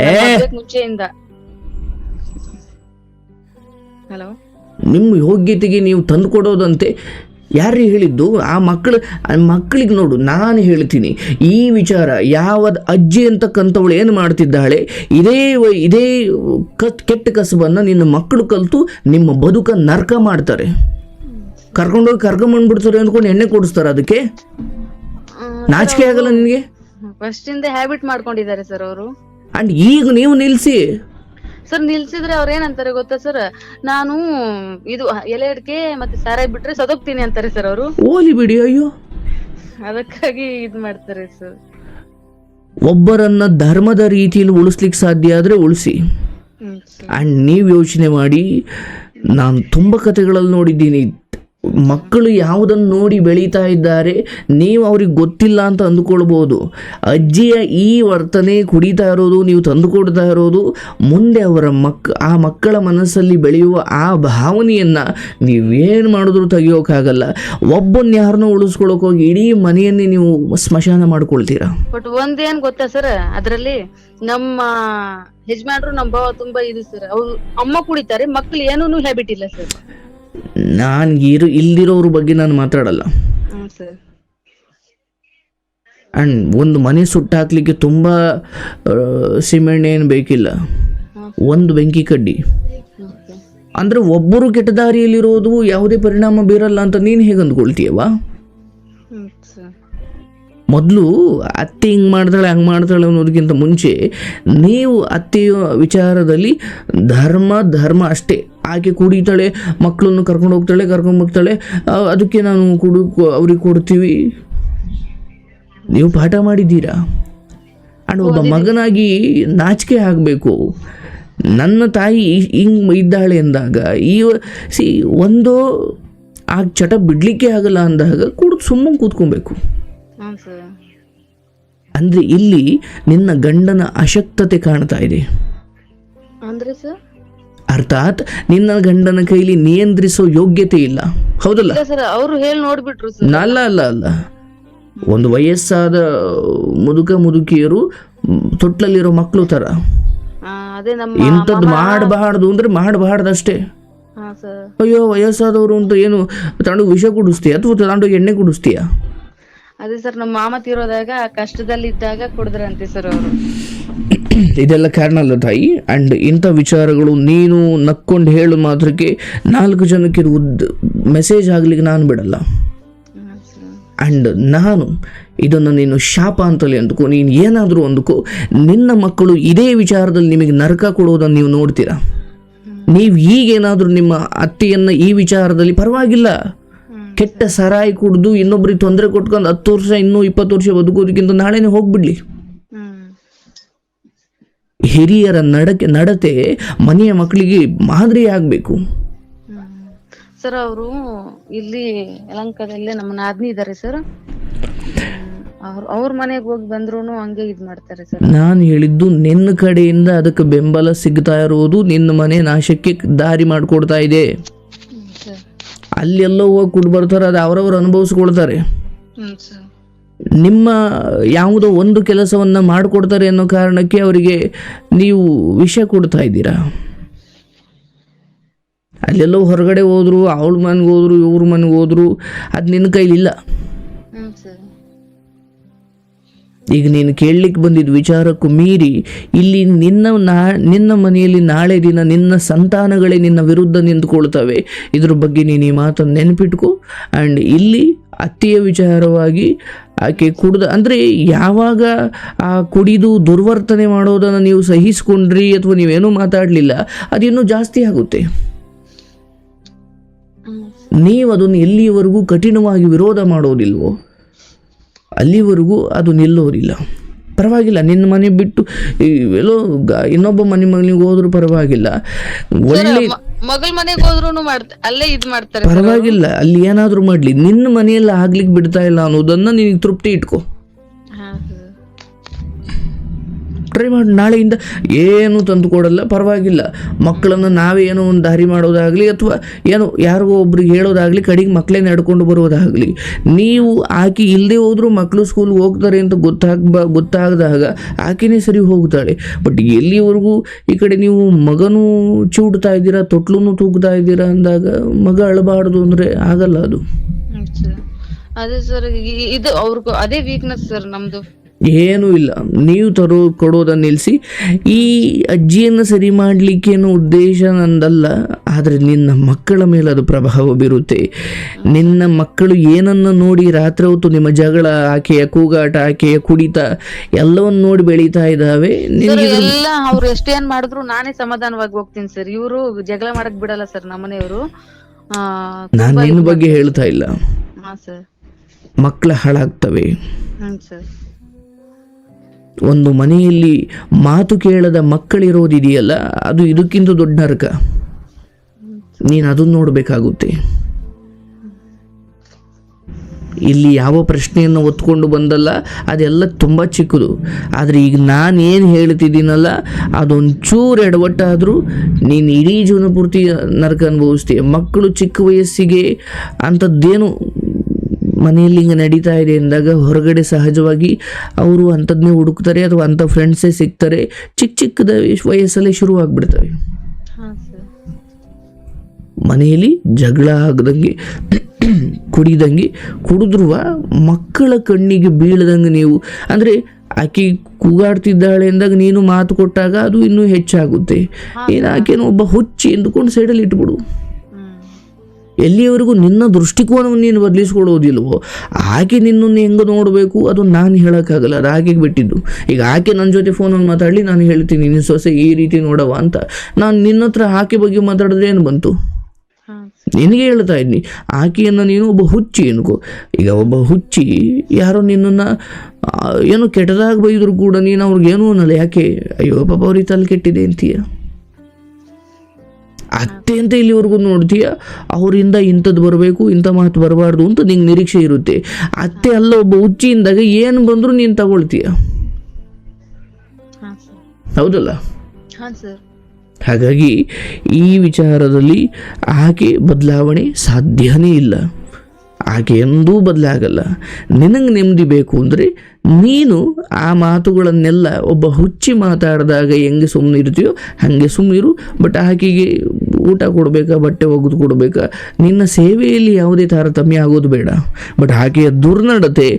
ಮುಂಚೆಯಿಂದ. ಹಲೋ ನಿಮ್ಮ ಯೋಗ್ಯತೆಗೆ ನೀವು ತಂದು ಕೊಡೋದಂತೆ ಯಾರು ಹೇಳಿದ್ದು? ಆ ಮಕ್ಕಳು ಮಕ್ಕಳಿಗೆ ನೋಡು ನಾನು ಹೇಳ್ತೀನಿ ಈ ವಿಚಾರ ಯಾವ ಅಜ್ಜಿ ಅಂತಕ್ಕಂಥವಳು ಏನು ಮಾಡ್ತಿದ್ದಾಳೆ? ಇದೇ ಇದೇ ಕೆಟ್ಟ ಕಸಬನ್ನು ನಿನ್ನ ಮಕ್ಕಳು ಕಲಿತು ನಿಮ್ಮ ಬದುಕ ನರ್ಕ ಮಾಡ್ತಾರೆ. ಕರ್ಕೊಂಡೋಗಿ ಕರ್ಕೊಂಬಂದ್ಬಿಡ್ತಾರೆ ಅಂದ್ಕೊಂಡು ಎಣ್ಣೆ ಕೊಡಿಸ್ತಾರೆ ಅದಕ್ಕೆ? ನಾಚಿಕೆ ಆಗಲ್ಲ ನಿನಗೆ? ಫಸ್ಟಿಂದ ಹ್ಯಾಬಿಟ್ ಮಾಡ್ಕೊಂಡಿದ್ದಾರೆ ಸರ್ ಅವರು. ಅಂಡ್ ಈಗ ನೀವು ನಿಲ್ಲಿಸಿ ಸರ್ ನಿಲ್ಸಿದ್ರೆ ಅವ್ರ ಏನಂತಾರೆ ಗೊತ್ತಾ ಸರ್ ನಾನು ಇದು ಎಲೆ ಅಡಿಕೆ ಮತ್ತೆ ಸಾರಾಯಿ ಬಿಟ್ರೆ ಸದೋಗ್ತೀನಿ ಅಂತಾರೆ ಸರ್ ಅವರು. ಓಲಿ ಬಿಡಿ ಅಯ್ಯೋ. ಅದಕ್ಕಾಗಿ ಇದ್ ಮಾಡ್ತಾರೆ ಸರ್ ಒಬ್ಬರನ್ನ ಧರ್ಮದ ರೀತಿಯಲ್ಲಿ ಉಳಿಸ್ಲಿಕ್ಕೆ ಸಾಧ್ಯ ಆದರೆ ಉಳಿಸಿ. ಅಂಡ್ ಆ್ಯಂಡ್ ನೀವು ಯೋಚನೆ ಮಾಡಿ ನಾನು ತುಂಬ ಕಥೆಗಳಲ್ಲಿ ನೋಡಿದ್ದೀನಿ. ಮಕ್ಕಳು ಯಾವುದನ್ನು ನೋಡಿ ಬೆಳೀತಾ ಇದ್ದಾರೆ, ನೀವು ಅವ್ರಿಗೆ ಗೊತ್ತಿಲ್ಲ ಅಂತ ಅಂದುಕೊಳ್ಬೋದು. ಅಜ್ಜಿಯ ಈ ವರ್ತನೆ ಕುಡಿತಾ ಇರೋದು, ನೀವು ತಂದುಕೊಡ್ತಾ ಇರೋದು, ಮುಂದೆ ಅವರ ಮಕ್, ಆ ಮಕ್ಕಳ ಮನಸ್ಸಲ್ಲಿ ಬೆಳೆಯುವ ಆ ಭಾವನೆಯನ್ನು ನೀವೇನು ಮಾಡಿದ್ರೂ ತೆಗಿಯೋಕ್ಕಾಗಲ್ಲ ಒಬ್ಬನ ಯಾರನ್ನೂ ಉಳಿಸ್ಕೊಳ್ಳೋಕೆ ಹೋಗಿ ಇಡೀ ಮನೆಯನ್ನೇ ನೀವು ಸ್ಮಶಾನ ಮಾಡ್ಕೊಳ್ತೀರಾ? ಬಟ್ ಒಂದೇನ್ ಗೊತ್ತಾ ಸರ್ ಅದರಲ್ಲಿ ನಮ್ಮ ಯಜಮಾನ್ರು ನಮ್ಮ ಭಾವ ತುಂಬಾ ಇದು ಸರ್ ಅವ್ರು ಅಮ್ಮ ಕುಡಿತಾರೆ, ಮಕ್ಳು ಏನೂ ಹ್ಯಾಬಿಟ್ ಇಲ್ಲ ಸರ್ ನಾನು ಇರು ಇಲ್ದಿರೋರ ಬಗ್ಗೆ ನಾನು ಮಾತಾಡಲ್ಲ. ಆ್ಯಂಡ್ ಒಂದು ಮನೆ ಸುಟ್ಟಾಕ್ಲಿಕ್ಕೆ ತುಂಬ ಸಿಮೆಂಟ್ ಏನು ಬೇಕಿಲ್ಲ. ಒಂದು ಬೆಂಕಿ ಕಡ್ಡಿ. ಅಂದರೆ ಒಬ್ಬರು ಕೆಟ್ಟ ದಾರಿಯಲ್ಲಿರೋದು ಯಾವುದೇ ಪರಿಣಾಮ ಬೀರಲ್ಲ ಅಂತ ನೀನು ಹೇಗೆ ಅಂದ್ಕೊಳ್ತೀಯವಾ ಮೊದಲು ಅತ್ತೆ ಹಿಂಗೆ ಮಾಡ್ತಾಳೆ ಹಂಗೆ ಮಾಡ್ತಾಳೆ ಅನ್ನೋದಕ್ಕಿಂತ ಮುಂಚೆ ನೀವು ಅತ್ತೆಯ ವಿಚಾರದಲ್ಲಿ ಧರ್ಮ ಧರ್ಮ ಅಷ್ಟೇ. ಆಕೆ ಕುಡಿತಾಳೆ ಮಕ್ಕಳನ್ನು ಕರ್ಕೊಂಡು ಹೋಗ್ತಾಳೆ ಕರ್ಕೊಂಡು ಹೋಗ್ತಾಳೆ ಅದಕ್ಕೆ ನಾನು ಕುಡು ಅವ್ರಿಗೆ ಕೊಡ್ತೀವಿ. ನೀವು ಪಾಠ ಮಾಡಿದ್ದೀರಾ? ಅಂಡ್ ಒಬ್ಬ ಮಗನಾಗಿ ನಾಚಿಕೆ ಆಗಬೇಕು. ನನ್ನ ತಾಯಿ ಹಿಂಗೆ ಇದ್ದಾಳೆ ಅಂದಾಗ ಈ ಸಿ ಒಂದು ಆ ಚಟ ಬಿಡಲಿಕ್ಕೆ ಆಗಲ್ಲ ಅಂದಾಗ ಕುಡಿದು ಸುಮ್ಮನೆ ಕೂತ್ಕೊಬೇಕು. ಅಂದರೆ ಇಲ್ಲಿ ನಿನ್ನ ಗಂಡನ ಅಶಕ್ತತೆ ಕಾಣ್ತಾ ಇದೆ. ಅಂದ್ರೆ ಸರ್? ಅರ್ಥಾತ್ ನಿನ್ನ ಗಂಡನ ಕೈಲಿ ನಿಯಂತ್ರಿಸೋ ಯೋಗ್ಯತೆ ಇಲ್ಲ. ಹೌದಲ್ಲ? ಅವರು ಸರ್ ಅವ್ರು ಹೇಳಿ ನೋಡ್ಬಿಟ್ರು ಅಲ್ಲ ಅಲ್ಲ ಅಲ್ಲ. ಒಂದು ವಯಸ್ಸಾದ ಮುದುಕ ಮುದುಕಿಯರು ತೊಟ್ಲಲ್ಲಿರೋ ಮಕ್ಕಳು ತರ. ಆ, ಅದೇ ನಮ್ಮ ಇಂಥದ್ದು ಮಾಡಬಾರ್ದು ಅಂದ್ರೆ ಮಾಡಬಾರ್ದಷ್ಟೇ. ಹಾ ಸರ್. ಅಯ್ಯೋ ವಯಸ್ಸಾದವರು ಅಂತ ಏನು ತಗೊಂಡು ವಿಷ ಕುಡಿಸ್ತೀಯ ಅಥವಾ ತಾಂಡು ಎಣ್ಣೆ ಕುಡಿಸ್ತೀಯ? ಅದೇ ಸರ್ ನಮ್ಮ ಮಾಮ ತೀರೋದಾಗ ಕಷ್ಟದಲ್ಲಿ ಇದ್ದಾಗ ಕುಡಿದ್ರಂತೆ ಸರ್ ಅವರು. *clears throat* ಇದೆಲ್ಲ ಕಾರಣ ಅಲ್ಲ ತಾಯಿ. ಆ್ಯಂಡ್ ಇಂಥ ವಿಚಾರಗಳು ನೀನು ನಕ್ಕೊಂಡು ಹೇಳು ಮಾತ್ರಕ್ಕೆ ನಾಲ್ಕು ಜನಕ್ಕೆ ಇದು ಉದ್ ಮೆಸೇಜ್ ಆಗ್ಲಿಕ್ಕೆ ನಾನು ಬಿಡಲ್ಲ. ಆ್ಯಂಡ್ ನಾನು ಇದನ್ನು ನೀನು ಶಾಪ ಅಂತಲೇ ಅಂದ್ಕೋ, ನೀನು ಏನಾದರೂ ಅಂದ್ಕೋ, ನಿನ್ನ ಮಕ್ಕಳು ಇದೇ ವಿಚಾರದಲ್ಲಿ ನಿಮಗೆ ನರಕ ಕೊಡೋದನ್ನು ನೀವು ನೋಡ್ತೀರಾ? ನೀವು ಈಗೇನಾದರೂ ನಿಮ್ಮ ಅತ್ತೆಯನ್ನು ಈ ವಿಚಾರದಲ್ಲಿ ಪರವಾಗಿಲ್ಲ. ಕೆಟ್ಟ ಸರಾಯಿ ಕುಡಿದು ಇನ್ನೊಬ್ರಿಗೆ ತೊಂದರೆ ಕೊಟ್ಕೊಂಡು ಹತ್ತು ವರ್ಷ ಇನ್ನೂ ಇಪ್ಪತ್ತು ವರ್ಷ ಬದುಕೋದಕ್ಕಿಂತ ನಾಳೆನೇ ಹೋಗ್ಬಿಡ್ಲಿ. ಹಿರಿಯರ ನಡಕೆ ನಡತೆ ಮನೆಯ ಮಕ್ಕಳಿಗೆ ಮಾದರಿ ಆಗಬೇಕು. ಸರ್ ಅವರು ಇಲ್ಲಿ ಅಲಂಕಾರದಲ್ಲಿ ನಮ್ಮ ನಾದ್ನಿ ಇದ್ದಾರೆ ಸರ್ ಅವ್ರ ಮನೆಗೆ ಹೋಗಿ ಬಂದ್ರು ಹಂಗೆ ಇದು ಮಾಡ್ತಾರೆ ಸರ್. ನಾನು ಹೇಳಿದ್ದು ನಿನ್ನ ಕಡೆಯಿಂದ ಅದಕ್ಕೆ ಬೆಂಬಲ ಸಿಗ್ತಾ ಇರೋದು ನಿನ್ನ ಮನೆ ನಾಶಕ್ಕೆ ದಾರಿ ಮಾಡಿಕೊಡ್ತಾ ಇದೆ. ಸರ್. ಅಲ್ಲೆಲ್ಲೋ ಹೋಗಿ ಕುಡ್ ಬರ್ತಾರೆ ಅದು ಅವರವ್ರು ಅನುಭವಿಸ್ಕೊಳ್ತಾರೆ. ಹ್ಮ್ ಸರ್. ನಿಮ್ಮ ಯಾವುದೋ ಒಂದು ಕೆಲಸವನ್ನು ಮಾಡಿಕೊಡ್ತಾರೆ ಅನ್ನೋ ಕಾರಣಕ್ಕೆ ಅವರಿಗೆ ನೀವು ವಿಷ ಕೊಡ್ತಾ ಇದ್ದೀರಾ? ಅಲ್ಲೆಲ್ಲೋ ಹೊರಗಡೆ ಹೋದ್ರು ಅವಳ ಮನೆಗೆ ಹೋದ್ರು ಇವ್ರ ಮನೆಗೆ ಹೋದ್ರು ಅದು ನಿನ್ನ ಕೈಲಿಲ್ಲ. ಈಗ ನೀನು ಕೇಳಲಿಕ್ಕೆ ಬಂದಿದ್ದ ವಿಚಾರಕ್ಕೂ ಮೀರಿ ಇಲ್ಲಿ ನಿನ್ನ ನಾ ನಿನ್ನ ಮನೆಯಲ್ಲಿ ನಾಳೆ ದಿನ ನಿನ್ನ ಸಂತಾನಗಳೇ ನಿನ್ನ ವಿರುದ್ಧ ನಿಂತ್ಕೊಳ್ತವೆ. ಇದ್ರ ಬಗ್ಗೆ ನೀನು ಈ ಮಾತನ್ನು ನೆನಪಿಟ್ಕೊ. ಆ್ಯಂಡ್ ಇಲ್ಲಿ ಅತ್ತೆಯ ವಿಚಾರವಾಗಿ ಆಕೆ ಕುಡ್ದ ಅಂದರೆ ಯಾವಾಗ ಆ ಕುಡಿದು ದುರ್ವರ್ತನೆ ಮಾಡೋದನ್ನು ನೀವು ಸಹಿಸ್ಕೊಂಡ್ರಿ ಅಥವಾ ನೀವೇನೂ ಮಾತಾಡಲಿಲ್ಲ ಅದಿನ್ನೂ ಜಾಸ್ತಿ ಆಗುತ್ತೆ. ನೀವು ಅದನ್ನು ಎಲ್ಲಿಯವರೆಗೂ ಕಠಿಣವಾಗಿ ವಿರೋಧ ಮಾಡೋದಿಲ್ವೋ ಅಲ್ಲಿವರೆಗೂ ಅದು ನಿಲ್ಲೋದಿಲ್ಲ ಪರವಾಗಿಲ್ಲ ನಿನ್ನ ಮನೆ ಬಿಟ್ಟು ಎಲ್ಲೋ ಇನ್ನೊಬ್ಬ ಮನೆ ಮನೆಗೆ ಹೋದ್ರೂ ಪರವಾಗಿಲ್ಲ. ಒಳ್ಳೆ ಮಗಳ ಮನೆಗೆ ಹೋದ್ರು ಅಲ್ಲೇ ಇದ್ ಮಾಡ್ತಾರೆ. ಪರವಾಗಿಲ್ಲ, ಅಲ್ಲಿ ಏನಾದ್ರೂ ಮಾಡ್ಲಿ ನಿನ್ನ ಮನೆಯಲ್ಲಿ ಆಗ್ಲಿಕ್ಕೆ ಬಿಡ್ತಾ ಇಲ್ಲ ಅನ್ನೋದನ್ನ ನಿನಗೆ ತೃಪ್ತಿ ಇಟ್ಕೋ ಟ್ರೈ ಮಾಡಿ. ನಾಳೆಯಿಂದ ಏನು ತಂದು ಕೊಡಲ್ಲ, ಪರವಾಗಿಲ್ಲ. ಮಕ್ಕಳನ್ನು ನಾವೇ ಏನೋ ಒಂದು ದಾರಿ ಮಾಡೋದಾಗಲಿ ಅಥವಾ ಏನೋ ಯಾರಿಗೋ ಒಬ್ರಿಗೆ ಹೇಳೋದಾಗಲಿ, ಕಡೆಗೆ ಮಕ್ಕಳೇ ನಡ್ಕೊಂಡು ಬರೋದಾಗಲಿ ನೀವು ಆಕೆ ಇಲ್ಲದೆ ಹೋದರೂ ಮಕ್ಕಳು ಸ್ಕೂಲ್ಗೆ ಹೋಗ್ತಾರೆ ಅಂತ ಗೊತ್ತಾಗ ಗೊತ್ತಾಗದಾಗ ಆಕೆನೇ ಸರಿ ಹೋಗ್ತಾಳೆ. ಬಟ್ ಎಲ್ಲಿವರೆಗೂ ಈ ಕಡೆ ನೀವು ಮಗನೂ ಚೂಡ್ತಾ ಇದ್ದೀರಾ ತೊಟ್ಲೂ ತೂಗ್ತಾ ಇದ್ದೀರಾ ಅಂದಾಗ ಮಗ ಅಳಬಾರ್ದು ಅಂದರೆ ಆಗಲ್ಲ ಅದು. ಅದೇ ಸರ್ ಇದು ಅವ್ರಿಗೂ ಅದೇ ವೀಕ್ನೆಸ್ ಸರ್ ನಮ್ದು. ಏನೂ ಇಲ್ಲ. ನೀವು ತರೋ ಕೊಡೋದನ್ನು ನಿಲ್ಲಿಸಿ ಈ ಅಜ್ಜಿಯನ್ನು ಸರಿ ಮಾಡಲಿಕ್ಕೇನು ಉದ್ದೇಶ ನಂದಲ್ಲ. ಆದರೆ ನಿನ್ನ ಮಕ್ಕಳ ಮೇಲೆ ಅದು ಪ್ರಭಾವ ಬೀರುತ್ತೆ. ನಿನ್ನ ಮಕ್ಕಳು ಏನನ್ನು ನೋಡಿ ರಾತ್ರಿ ಹೊತ್ತು ನಿಮ್ಮ ಜಗಳ ಆಕೆಯ ಕೂಗಾಟ ಆಕೆಯ ಕುಡಿತ ಎಲ್ಲವನ್ನು ನೋಡಿ ಬೆಳೀತಾ ಇದ್ದಾವೆ. ಎಲ್ಲ ಅವ್ರು ಎಷ್ಟೇನ್ ಮಾಡಿದ್ರು ನಾನೇ ಸಮಾಧಾನವಾಗಿ ಹೋಗ್ತೀನಿ ಸರ್. ಇವರು ಜಗಳ ಮಾಡಕ್ ಬಿಡಲ್ಲ ಸರ್ ನಮ್ಮನೆಯವರು. ನಾನು ನಿನ್ನ ಬಗ್ಗೆ ಹೇಳ್ತಾ ಇಲ್ಲ. ಹಾ ಸರ್. ಮಕ್ಕಳ ಹಾಳಾಗ್ತವೆ. ಸರ್. ಒಂದು ಮನೆಯಲ್ಲಿ ಮಾತು ಕೇಳದ ಮಕ್ಕಳಿರೋದಿದೆಯಲ್ಲ, ಅದು ಇದಕ್ಕಿಂತ ದೊಡ್ಡ ನರಕ ನೀನು ಅದನ್ನು ನೋಡಬೇಕಾಗುತ್ತೆ. ಇಲ್ಲಿ ಯಾವ ಪ್ರಶ್ನೆಯನ್ನು ಒತ್ಕೊಂಡು ಬಂದಲ್ಲ, ಅದೆಲ್ಲ ತುಂಬ ಚಿಕ್ಕದು. ಆದರೆ ಈಗ ನಾನು ಏನು ಹೇಳ್ತಿದ್ದೀನಲ್ಲ, ಅದೊಂಚೂರು ಎಡವಟ್ಟಾದರೂ ನೀನು ಇಡೀ ಜೀವನ ಪೂರ್ತಿ ನರಕ ಅನುಭವಿಸ್ತೀಯ. ಮಕ್ಕಳು ಚಿಕ್ಕ ವಯಸ್ಸಿಗೆ ಅಂಥದ್ದೇನು ಮನೆಯಲ್ಲಿ ಹಿಂಗೆ ನಡೀತಾ ಇದೆ ಅಂದಾಗ ಹೊರಗಡೆ ಸಹಜವಾಗಿ ಅವರು ಅಂಥದ್ನೇ ಹುಡುಕ್ತಾರೆ ಅಥವಾ ಅಂಥ ಫ್ರೆಂಡ್ಸೇ ಸಿಗ್ತಾರೆ. ಚಿಕ್ಕ ಚಿಕ್ಕದ ವಯಸ್ಸಲ್ಲೇ ಶುರುವಾಗ್ಬಿಡ್ತವೆ ಆಗಿಬಿಡ್ತವೆ. ಮನೆಯಲ್ಲಿ ಜಗಳ ಆಗದಂಗೆ ಕುಡಿದಂಗೆ ಕುಡಿದ್ರುವ ಮಕ್ಕಳ ಕಣ್ಣಿಗೆ ಬೀಳದಂಗೆ ನೀವು ಅಂದರೆ ಆಕೆ ಕೂಗಾಡ್ತಿದ್ದಾಳೆ ಅಂದಾಗ ನೀನು ಮಾತು ಕೊಟ್ಟಾಗ ಅದು ಇನ್ನೂ ಹೆಚ್ಚಾಗುತ್ತೆ. ಏನು ಆಕೆನೋ ಒಬ್ಬ ಹುಚ್ಚಿ ಎಂದುಕೊಂಡು ಸೈಡಲ್ಲಿ ಇಟ್ಬಿಡು ಎಲ್ಲಿಯವರೆಗೂ ನಿನ್ನ ದೃಷ್ಟಿಕೋನವನ್ನು ನೀನು ಬದಲಿಸ್ಕೊಳ್ಳೋದಿಲ್ವೋ ಆಕೆ ನಿನ್ನನ್ನು ಹೆಂಗೆ ನೋಡಬೇಕು? ಅದು ನಾನು ಹೇಳೋಕ್ಕಾಗಲ್ಲ ಅದು ಆಕೆಗೆ ಬಿಟ್ಟಿದ್ದು. ಈಗ ಆಕೆ ನನ್ನ ಜೊತೆ ಫೋನಲ್ಲಿ ಮಾತಾಡಲಿ ನಾನು ಹೇಳ್ತೀನಿ ನಿನ್ನ ಸೊಸೆ ಈ ರೀತಿ ನೋಡವ ಅಂತ. ನಾನು ನಿನ್ನ ಹತ್ರ ಆಕೆ ಬಗ್ಗೆ ಮಾತಾಡಿದ್ರೆ ಏನು ಬಂತು? ನಿನಗೆ ಹೇಳ್ತಾ ಇದ್ದೀನಿ ಆಕೆಯನ್ನು ನೀನು ಒಬ್ಬ ಹುಚ್ಚಿ ಅನ್ಕೋ ಈಗ ಒಬ್ಬ ಹುಚ್ಚಿ ಯಾರೋ ನಿನ್ನನ್ನು ಏನೋ ಕೆಟ್ಟದಾಗ ಬೈದರೂ ಕೂಡ ನೀನು ಅವ್ರಿಗೆ ಏನೂ ಅನ್ನಲ್ಲ. ಯಾಕೆ? ಅಯ್ಯೋ ಪಾಪ ಅವ್ರಿಗೆ ತಲೆ ಕೆಟ್ಟಿದೆ ಅಂತೀಯ? ಅತ್ತೆ ಅಂತ ಇಲ್ಲಿವರೆಗೂ ನೋಡ್ತೀಯ? ಅವರಿಂದ ಇಂಥದ್ದು ಬರಬೇಕು ಇಂಥ ಮಾತು ಬರಬಾರ್ದು ಅಂತ ನಿಂಗೆ ನಿರೀಕ್ಷೆ ಇರುತ್ತೆ. ಅತ್ತೆ ಅಲ್ಲ ಒಬ್ಬ ಹುಚ್ಚಿಯಿಂದಾಗ ಏನು ಬಂದರೂ ನೀನು ತಗೊಳ್ತೀಯ. ಹೌದಲ್ಲ? ಹಾಗಾಗಿ ಈ ವಿಚಾರದಲ್ಲಿ ಆಕೆ ಬದಲಾವಣೆ ಸಾಧ್ಯನೇ ಇಲ್ಲ. ಆಕೆ ಎಂದೂ ಬದಲಾಗಲ್ಲ. ನಿನಗೆ ನೆಮ್ಮದಿ ಬೇಕು ಅಂದರೆ ನೀನು ಆ ಮಾತುಗಳನ್ನೆಲ್ಲ ಒಬ್ಬ ಹುಚ್ಚಿ ಮಾತಾಡಿದಾಗ ಹೆಂಗೆ ಸುಮ್ಮನೆ ಇರ್ತೀಯೋ ಹಾಗೆ ಸುಮ್ಮನಿರು ಬಟ್ ಆಕೆಗೆ ಊಟ ಕೊಡಬೇಕಾ ಬಟ್ಟೆ ಒಗೆದು ಕೊಡಬೇಕಾ? ನಿನ್ನ ಸೇವೆಯಲ್ಲಿ ಯಾವುದೇ ತಾರತಮ್ಯ ಆಗೋದು ಬೇಡ. ಬಟ್ ಆಕೆಯ ದುರ್ನಡತೆ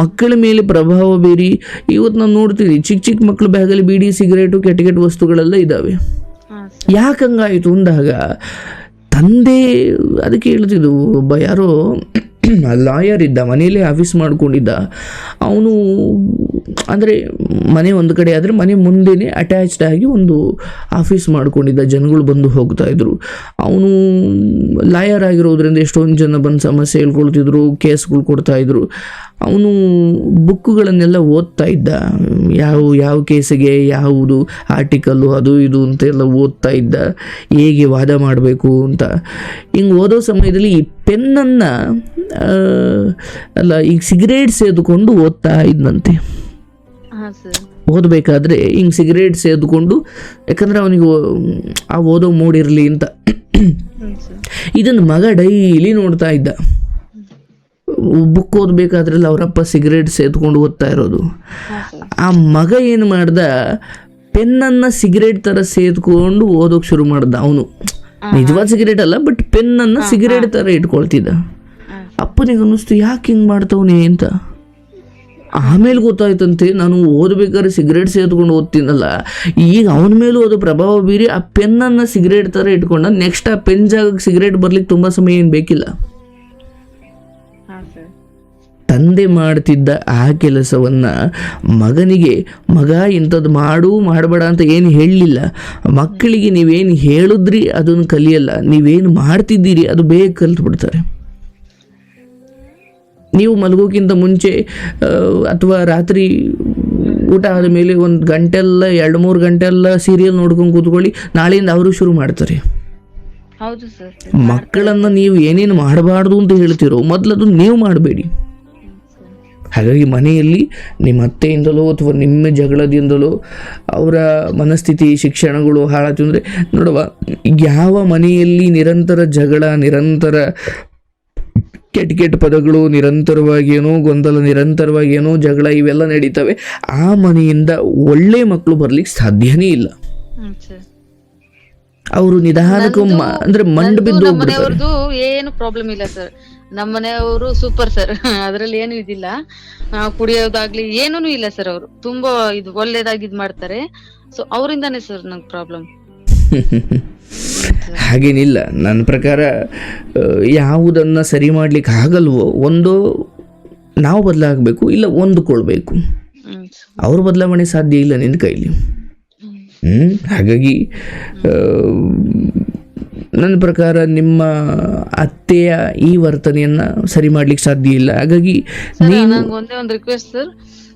ಮಕ್ಕಳ ಮೇಲೆ ಪ್ರಭಾವ ಬೀರಿ ಇವತ್ತು ನಾನು ನೋಡ್ತೀನಿ ಚಿಕ್ಕ ಚಿಕ್ಕ ಮಕ್ಕಳು ಬ್ಯಾಗಲ್ಲಿ ಬೀಡಿ ಸಿಗರೇಟು ಕೆಟ್ಟ ಕೆಟ್ಟ ವಸ್ತುಗಳೆಲ್ಲ ಇದ್ದಾವೆ ಯಾಕಂಗಾಯಿತು ಹಂಗಾಯಿತು ಅಂದಾಗ ತಂದೆ ಅದಕ್ಕೆ ಹೇಳ್ತಿದ್ದು ಒಬ್ಬ ಯಾರೋ *clears throat* ಲಾಯರ್ ಇದ್ದ, ಮನೆಯಲ್ಲೇ ಆಫೀಸ್ ಮಾಡ್ಕೊಂಡಿದ್ದ. ಅವನು, ಅಂದರೆ ಮನೆ ಒಂದು ಕಡೆ ಆದರೆ ಮನೆ ಮುಂದೆನೇ ಅಟ್ಯಾಚ್ಡ್ ಆಗಿ ಒಂದು ಆಫೀಸ್ ಮಾಡ್ಕೊಂಡಿದ್ದ. ಜನಗಳು ಬಂದು ಹೋಗ್ತಾ ಇದ್ರು. ಅವನು ಲಾಯರ್ ಆಗಿರೋದ್ರಿಂದ ಎಷ್ಟೊಂದು ಜನ ಬಂದು ಸಮಸ್ಯೆ ಹೇಳ್ಕೊಳ್ತಿದ್ರು, ಕೇಸ್ಗಳು ಕೊಡ್ತಾಯಿದ್ರು ಅವನು ಬುಕ್ಕುಗಳನ್ನೆಲ್ಲ ಓದ್ತಾ ಇದ್ದ. ಯಾವ ಯಾವ ಕೇಸಿಗೆ, ಯಾವುದು ಆರ್ಟಿಕಲ್ಲು ಅದು ಇದು ಅಂತೆಲ್ಲ ಓದ್ತಾ ಇದ್ದ. ಹೇಗೆ ವಾದ ಮಾಡಬೇಕು ಅಂತ. ಹಿಂಗೆ ಓದೋ ಸಮಯದಲ್ಲಿ ಈ ಪೆನ್ನನ್ನು ಅಲ್ಲ ಈಗ ಸಿಗರೇಟ್ ಸೇದುಕೊಂಡು ಓದ್ತಾ ಇದ್ನಂತೆ. ಓದಬೇಕಾದ್ರೆ ಹಿಂಗೆ ಸಿಗರೇಟ್ ಸೇದುಕೊಂಡು ಯಾಕಂದರೆ ಅವನಿಗೆ ಆ ಓದೋ ಮೂಡಿರಲಿ ಅಂತ. ಇದನ್ನು ಮಗ ಡೈಲಿ ನೋಡ್ತಾ ಇದ್ದ. ಬುಕ್ ಓದಬೇಕಾದ್ರೆಲ್ಲ ಅವರಪ್ಪ ಸಿಗರೇಟ್ ಸೇದ್ಕೊಂಡು ಓದ್ತಾ ಇರೋದು. ಆ ಮಗ ಏನು ಮಾಡ್ದ ಪೆನ್ನನ್ನು ಸಿಗರೇಟ್ ಥರ ಸೇದ್ಕೊಂಡು ಓದೋಕೆ ಶುರು ಮಾಡ್ದ ಅವನು. ನಿಜವಾದ ಸಿಗರೇಟ್ ಅಲ್ಲ ಬಟ್ ಪೆನ್ನನ್ನು ಸಿಗರೇಟ್ ಥರ ಇಟ್ಕೊಳ್ತಿದ್ದ. ಅಪ್ಪನಿಗೆ ಅನ್ನಿಸ್ತು ಯಾಕೆ ಹಿಂಗೆ ಮಾಡ್ತವನೇ ಅಂತ. ಆಮೇಲೆ ಗೊತ್ತಾಯ್ತಂತೆ ನಾನು ಓದಬೇಕಾದ್ರೆ ಸಿಗರೇಟ್ ಸೇದ್ಕೊಂಡು ಓದ್ತೀನಲ್ಲ. ಈಗ ಅವನ ಮೇಲೂ ಅದು ಪ್ರಭಾವ ಬೀರಿ ಆ ಪೆನ್ನನ್ನು ಸಿಗರೇಟ್ ಥರ ಇಟ್ಕೊಂಡ ನೆಕ್ಸ್ಟ್ ಆ ಪೆನ್ ಜಾಗಕ್ಕೆ ಸಿಗರೇಟ್ ಬರ್ಲಿಕ್ಕೆ ತುಂಬ ಸಮಯ ಏನು ಬೇಕಿಲ್ಲ. ತಂದೆ ಮಾಡ್ತಿದ್ದ ಆ ಕೆಲಸವನ್ನು ಮಗನಿಗೆ ಮಗ ಇಂಥದ್ದು ಮಾಡು ಮಾಡಬೇಡ ಅಂತ ಏನು ಹೇಳಲಿಲ್ಲ. ಮಕ್ಕಳಿಗೆ ನೀವೇನು ಹೇಳಿದ್ರಿ ಅದನ್ನು ಕಲಿಯಲ್ಲ. ನೀವೇನು ಮಾಡ್ತಿದ್ದೀರಿ ಅದು ಬೇಗ ಕಲ್ತು ಬಿಡ್ತಾರೆ ನೀವು ಮಲಗೋಕ್ಕಿಂತ ಮುಂಚೆ ಅಥವಾ ರಾತ್ರಿ ಊಟ ಆದ ಮೇಲೆ ಒಂದು ಗಂಟೆಲ್ಲ ಎರಡು ಮೂರು ಗಂಟೆಲ್ಲ ಸೀರಿಯಲ್ ನೋಡ್ಕೊಂಡು ಕೂತ್ಕೊಳ್ಳಿ ನಾಳೆಯಿಂದ ಅವರು ಶುರು ಮಾಡ್ತಾರೆ. ಹೌದು ಸರ್ ಮಕ್ಕಳನ್ನು ನೀವು ಏನೇನು ಮಾಡಬಾರ್ದು ಅಂತ ಹೇಳ್ತಿರೋ ಮೊದಲದು ನೀವು ಮಾಡಬೇಡಿ. ಹಾಗಾಗಿ ಮನೆಯಲ್ಲಿ ನಿಮ್ಮ ಅತ್ತೆಯಿಂದಲೋ ಅಥವಾ ನಿಮ್ಮ ಜಗಳದಿಂದಲೋ ಅವರ ಮನಸ್ಥಿತಿ ಶಿಕ್ಷಣಗಳು ಹಾಳಾಯ್ತು ಅಂದರೆ ನೋಡುವ ಯಾವ ಮನೆಯಲ್ಲಿ ನಿರಂತರ ಜಗಳ ನಿರಂತರ ಕೆಟ್ಟ ಕೆಟ್ಟ ಪದಗಳು ನಿರಂತರವಾಗಿ ಏನೋ ಗೊಂದಲ ನಿರಂತರವಾಗಿ ಏನೋ ಜಗಳ ಇವೆಲ್ಲ ನಡೀತವೆ. ಆ ಮನೆಯಿಂದ ಒಳ್ಳೆ ಮಕ್ಕಳು ಬರ್ಲಿಕ್ಕೆ ಸಾಧ್ಯನೇ ಇಲ್ಲ. ಅವರು ನಿಧಾನಕ್ಕೆ ಅಂದ್ರೆ ಮಂಡ್ ಬಿದ್ದು ಮನೆಯವ್ರದ್ದು ಏನು ಪ್ರಾಬ್ಲಮ್ ಇಲ್ಲ ಸರ್ ನಮ್ಮ ಮನೆಯವರು ಸೂಪರ್ ಸರ್ *laughs* ಅದ್ರಲ್ಲಿ ಏನು ಇದಿಲ್ಲ. ಕುಡಿಯೋದಾಗ್ಲಿ ಏನೂ ಇಲ್ಲ ಸರ್ ಅವರು. ತುಂಬಾ ಇದು ಒಳ್ಳೇದಾಗಿ ಇದ್ ಮಾಡ್ತಾರೆ. ಸೊ ಅವರಿಂದಾನೇ ಸರ್ ನಂಗೆ ಪ್ರಾಬ್ಲಮ್ ಹಾಗೇನಿಲ್ಲ. ನನ್ನ ಪ್ರಕಾರ ಯಾವುದನ್ನು ಸರಿ ಮಾಡ್ಲಿಕ್ಕೆ ಆಗಲ್ವೋ ಒಂದು ನಾವು ಬದಲಾಗಬೇಕು ಇಲ್ಲ ಹೊಂದ್ಕೊಳ್ಬೇಕು. ಅವ್ರ ಬದಲಾವಣೆ ಸಾಧ್ಯ ಇಲ್ಲ ನಿನ್ನ ಕೈಲಿ. ಹ್ಞೂ ಹಾಗಾಗಿ ನನ್ನ ಪ್ರಕಾರ ನಿಮ್ಮ ಅತ್ತೆಯ ಈ ವರ್ತನೆಯನ್ನ ಸರಿ ಮಾಡ್ಲಿಕ್ಕೆ ಸಾಧ್ಯ ಇಲ್ಲ. ಹಾಗಾಗಿ ನೀನು ಒಂದೇ ಒಂದು ರಿಕ್ವೆಸ್ಟ್ ಸರ್.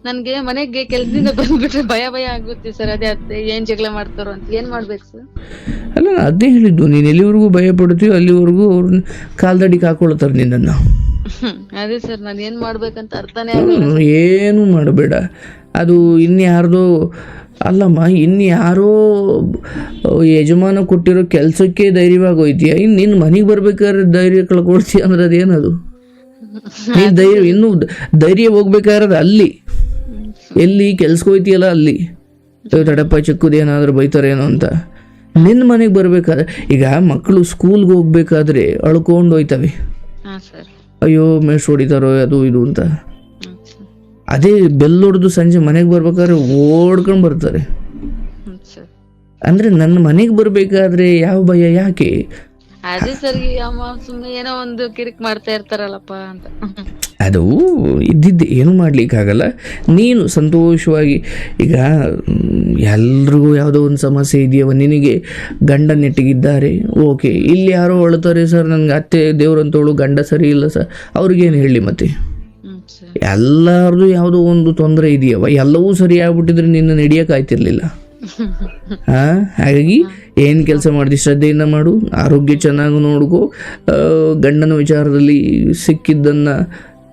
ನನ್ಗೆ ಮನೆಗೆ ಕೆಲ್ಸದಿಂದ ಬಂದ್ಬಿಟ್ರೆ ಭಯ ಭಯ ಆಗುತ್ತೆ ಸರ್. ಅದೇ ಅತ್ತೆ ಏನ್ ಜಗಳ ಮಾಡ್ತಾರೋ ಅಂತ. ಏನ್ ಮಾಡ್ಬೇಕು ಸರ್? ಅಲ್ಲ ಅದೇ ಹೇಳಿದ್ದು. ನೀನು ಎಲ್ಲಿವರೆಗೂ ಭಯ ಪಡ್ತೀಯೋ ಅಲ್ಲಿವರೆಗೂ ಅವ್ರನ್ನ ಕಾಲ್ದಡಿಗೆ ಹಾಕೊಳ್ತಾರೆ ನಿನ್ನನ್ನು. ಅದೇ ಸರ್. ನಾನು ಏನ್ ಮಾಡ್ಬೇಕಂತ ಅರ್ಥನೇ ಆಗಲ್ಲ ಏನು ಮಾಡಬೇಡ. ಅದು ಇನ್ಯಾರ್ದೋ ಅಲ್ಲಮ್ಮ ಇನ್ಯಾರೋ ಯಜಮಾನ ಕೊಟ್ಟಿರೋ ಕೆಲಸಕ್ಕೆ ಧೈರ್ಯವಾಗಿ ಹೋಯ್ತೀಯ? ಇನ್ನು ನಿನ್ನ ಮನೆಗೆ ಬರ್ಬೇಕಾದ್ರೆ ಧೈರ್ಯ ಕಳ್ಕೊಳ್ತೀಯ ಅಂದ್ರೆ ಅದೇನದು ನೀನು ಧೈರ್ಯ ಇನ್ನು ಧೈರ್ಯ ಹೋಗ್ಬೇಕಾದ್ರೆ ಅಲ್ಲಿ. ಎಲ್ಲಿ ಕೆಲ್ಸಕ್ಕೆ ಹೋಯ್ತೀಯಲ್ಲ ಅಲ್ಲಿ. ತಡಪ್ಪ ಚಿಕ್ಕದೇನಾದ್ರೂ ಬೈತಾರೇನೋ ಅಂತ. ನಿನ್ನ ಮನೆಗೆ ಬರ್ಬೇಕಾದ್ರೆ ಈಗ ಮಕ್ಕಳು ಸ್ಕೂಲ್ಗೆ ಹೋಗ್ಬೇಕಾದ್ರೆ ಅಳ್ಕೊಂಡು ಹೋಯ್ತವೆ. ಅಯ್ಯೋ ಮೇಷ್ ಹೊಡಿತಾರೋ ಅದು ಇದು ಅಂತ. ಅದೇ ಬೆಲ್ಲ ಹೊಡೆದು ಸಂಜೆ ಮನೆಗೆ ಬರ್ಬೇಕಾದ್ರೆ ಓಡ್ಕೊಂಡು ಬರ್ತಾರೆ. ಅಂದ್ರೆ ನನ್ನ ಮನೆಗೆ ಬರಬೇಕಾದ್ರೆ ಯಾವ ಭಯ ಯಾಕೆ? ಅದೇ ಸರಿ ಅಮ್ಮ ಸುಮ್ನೆ ಏನೋ ಒಂದು ಕಿರಿಕ್ ಮಾಡ್ತಾ ಇರ್ತಾರಲ್ಲಪ್ಪ ಅಂತ. ಅದು ಇದ್ದಿದ್ದು ಏನು ಮಾಡ್ಲಿಕ್ಕಾಗಲ್ಲ. ನೀನು ಸಂತೋಷವಾಗಿ ಈಗ ಎಲ್ರಿಗೂ ಯಾವುದೋ ಒಂದು ಸಮಸ್ಯೆ ಇದೆಯವ ನಿನಗೆ ಗಂಡ ನೆಟ್ಟಿಗಿದ್ದಾರೆ ಓಕೆ. ಇಲ್ಲಿ ಯಾರೋ ಅಳ್ತಾರೆ ಸರ್ ನನಗೆ ಅತ್ತೆ ದೇವ್ರಂತವಳು ಗಂಡ ಸರಿ ಇಲ್ಲ ಸರ್ ಅವ್ರಿಗೇನು ಹೇಳಿ ಮತ್ತೆ? ಎಲ್ಲರದು ಯಾವುದೋ ಒಂದು ತೊಂದರೆ ಇದೆಯವ ಎಲ್ಲವೂ ಸರಿ ಆಗ್ಬಿಟ್ಟಿದ್ರೆ ನಿನ್ನ ನಡೆಯೋಕ್ಕಾಯ್ತಿರ್ಲಿಲ್ಲ *laughs* ಹಾ ಹಾಗಾಗಿ ಏನು ಕೆಲಸ ಮಾಡಿದೆ ಶ್ರದ್ಧೆಯಿಂದ ಮಾಡು. ಆರೋಗ್ಯ ಚೆನ್ನಾಗಿ ನೋಡ್ಕೋ. ಗಂಡನ ವಿಚಾರದಲ್ಲಿ ಸಿಕ್ಕಿದ್ದನ್ನು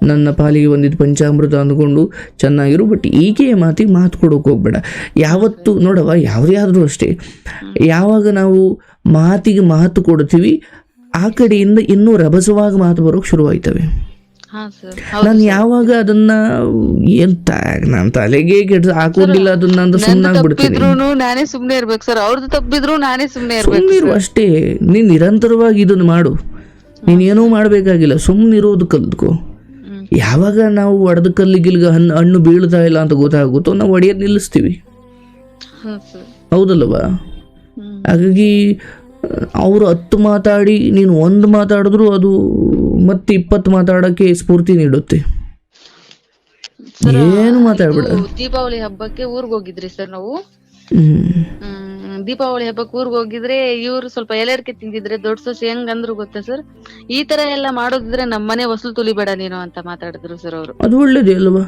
ನನ್ನ ಪಾಲಿಗೆ ಬಂದಿದ್ದು ಪಂಚಾಮೃತ ಅಂದ್ಕೊಂಡು ಚೆನ್ನಾಗಿರು ಬಟ್ ಈಕೆಯ ಮಾತಿಗೆ ಮಾತು ಕೊಡೋಕೆ ಹೋಗ್ಬೇಡ. ಯಾವತ್ತು ನೋಡವ ಯಾವುದೇ ಆದರೂ ಅಷ್ಟೇ. ಯಾವಾಗ ನಾವು ಮಾತಿಗೆ ಮಾತು ಕೊಡ್ತೀವಿ ಆ ಕಡೆಯಿಂದ ಇನ್ನೂ ರಭಸವಾಗಿ ಮಾತು ಬರೋಕೆ ಶುರುವಾಯ್ತವೆ. ನಾನು ಯಾವಾಗ ಅದನ್ನ ಎಂತ ನಾನು ತಲೆಗೆ ಕೆಟ್ಟ ಹಾಕೋದಿಲ್ಲ ಅದನ್ನ ಅಂದ್ರೆ ತಪ್ಪಿದ್ರು ನಾನೇ ಸುಮ್ಮನೆ ಇರ್ಬೇಕು ಸರ್ ಅವ್ರದ್ದು ತಪ್ಪಿದ್ರು ನಾನೇ ಸುಮ್ಮನೆ ಇರ್ಬೇಕು ಅಷ್ಟೇ. ನೀನು ನಿರಂತರವಾಗಿ ಇದನ್ನ ಮಾಡು. ನೀನೇನೂ ಮಾಡಬೇಕಾಗಿಲ್ಲ. ಸುಮ್ಮನಿರೋದು ಕಲ್ತ್ಕೋ. ಹ್ಮ್. ಯಾವಾಗ ನಾವು ಒಡೆದ ಕಲ್ಲಿಗಿಲ್ಗ ಹಣ್ಣು ಹಣ್ಣು ಬೀಳ್ತಾ ಇಲ್ಲ ಅಂತ ಗೊತ್ತಾಗುತ್ತೋ ನಾವು ಒಡೆಯೋದು ನಿಲ್ಲಿಸ್ತೀವಿ. ಹೌದಲ್ವಾ ಹಾಗಾಗಿ ಅವ್ರು ಹತ್ತು ಮಾತಾಡಿ ನೀನು ಒಂದು ಮಾತಾಡಿದ್ರು ಅದು ಮತ್ತೆ ಇಪ್ಪತ್ತು ಮಾತಾಡೋಕ್ಕೆ ಸ್ಫೂರ್ತಿ ನೀಡುತ್ತೆ. ಏನು ಮಾತಾಡ್ಬೇಡ. ದೀಪಾವಳಿ ಹಬ್ಬಕ್ಕೆ ಊರ್ಗ್ ಹೋಗಿದ್ರಿ ಸರ್ ನಾವು? ದೀಪಾವಳಿ ಹಬ್ಬಕ್ಕೆ ಊರ್ಗ್ ಹೋಗಿದ್ರೆ ಇವ್ರು ಸ್ವಲ್ಪ ಎಲೆರ್ಕೆ ತಿಂದಿದ್ರೆ ದೊಡ್ಡ ಸೊಸೆ ಹೆಂಗ್ ಅಂದ್ರು ಗೊತ್ತಾ ಸರ್? ಈ ತರ ಎಲ್ಲ ಮಾಡೋದಿದ್ರೆ ನಮ್ಮನೆ ವಸೂಲ್ ತುಲಿಬೇಡ ನೀನು ಅಂತ ಮಾತಾಡಿದ್ರು ಸರ್ ಅವರು. ಅದು ಒಳ್ಳೇದೇ ಅಲ್ವಾ?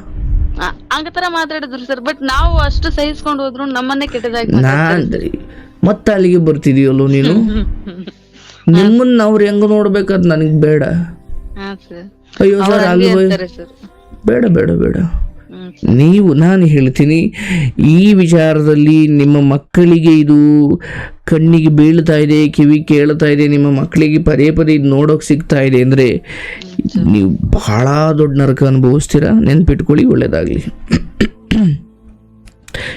ಹಾಗೆ ತರ ಮಾತಾಡಿದ್ರು ಸರ್ ಬಟ್ ನಾವು ಅಷ್ಟು ಸಹಿಸ್ಕೊಂಡು ಹೋದ್ರು ನಮ್ಮನ್ನೇ ಕೆಟ್ಟದಾಗಿ ಮಾತಾಡ್ತಾರೆ. ಮತ್ತೆ ಅಲ್ಲಿಗೆ ಬರ್ತಿದೀಯಲ್ಲೋ ನೀನು? *laughs* ನಿಮ್ಮನ್ನ ಅವ್ರು ಹೆಂಗ್ ನೋಡ್ಬೇಕದ್ ನನಗೆ ಬೇಡ. ಅಯ್ಯೋ ಸರ್ ಬೇಡ ಬೇಡ ಬೇಡ. ನೀವು ನಾನು ಹೇಳ್ತೀನಿ ಈ ವಿಚಾರದಲ್ಲಿ ನಿಮ್ಮ ಮಕ್ಕಳಿಗೆ ಇದು ಕಣ್ಣಿಗೆ ಬೀಳ್ತಾ ಇದೆ ಕಿವಿ ಕೇಳ್ತಾ ಇದೆ ನಿಮ್ಮ ಮಕ್ಕಳಿಗೆ ಪದೇ ಪದೇ ಇದು ನೋಡೋಕೆ ಸಿಗ್ತಾ ಇದೆ ಅಂದರೆ ನೀವು ಬಹಳ ದೊಡ್ಡ ನರಕ ಅನುಭವಿಸ್ತೀರಾ? ನೆನ್ಪಿಟ್ಕೊಳ್ಳಿ ಒಳ್ಳೇದಾಗಲಿ.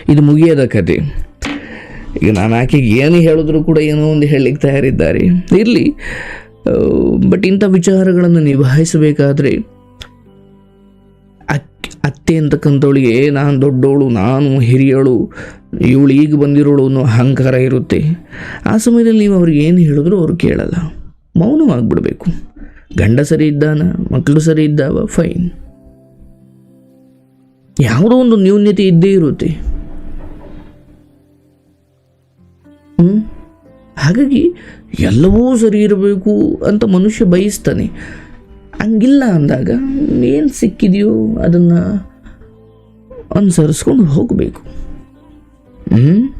ಇದು ಮುಗಿಯೋದ ಕತೆ. ಈಗ ನಾನು ಆಕೆಗೆ ಏನು ಹೇಳಿದ್ರು ಕೂಡ ಏನೋ ಒಂದು ಹೇಳಲಿಕ್ಕೆ ತಯಾರಿದ್ದಾರೆ. ಇರಲಿ. ಬಟ್ ಇಂಥ ವಿಚಾರಗಳನ್ನು ನಿಭಾಯಿಸಬೇಕಾದ್ರೆ ಅತ್ತೆ ಅಂತಕ್ಕಂಥವಳಿಗೆ ನಾನು ದೊಡ್ಡವಳು ನಾನು ಹಿರಿಯಳು, ಇವಳು ಈಗ ಬಂದಿರೋಳು ಅನ್ನೋ ಅಹಂಕಾರ ಇರುತ್ತೆ. ಆ ಸಮಯದಲ್ಲಿ ನೀವು ಅವ್ರಿಗೆ ಏನು ಹೇಳಿದ್ರು ಅವ್ರು ಕೇಳಲ್ಲ. ಮೌನವಾಗ್ಬಿಡಬೇಕು. ಗಂಡ ಸರಿ ಇದ್ದಾನ ಮಕ್ಕಳು ಸರಿ ಇದ್ದಾವ ಫೈನ್ ಯಾವುದೋ ಒಂದು ನ್ಯೂನ್ಯತೆ ಇದ್ದೇ ಇರುತ್ತೆ? ಹಾಗಾಗಿ ಎಲ್ಲವೂ ಸರಿ ಇರಬೇಕು ಅಂತ ಮನುಷ್ಯ ಬಯಸ್ತಾನೆ. ಹಂಗಿಲ್ಲ ಅಂದಾಗ ಏನು ಸಿಕ್ಕಿದೆಯೋ ಅದನ್ನು ಅನುಸರಿಸ್ಕೊಂಡು ಹೋಗಬೇಕು. ಹ್ಞೂ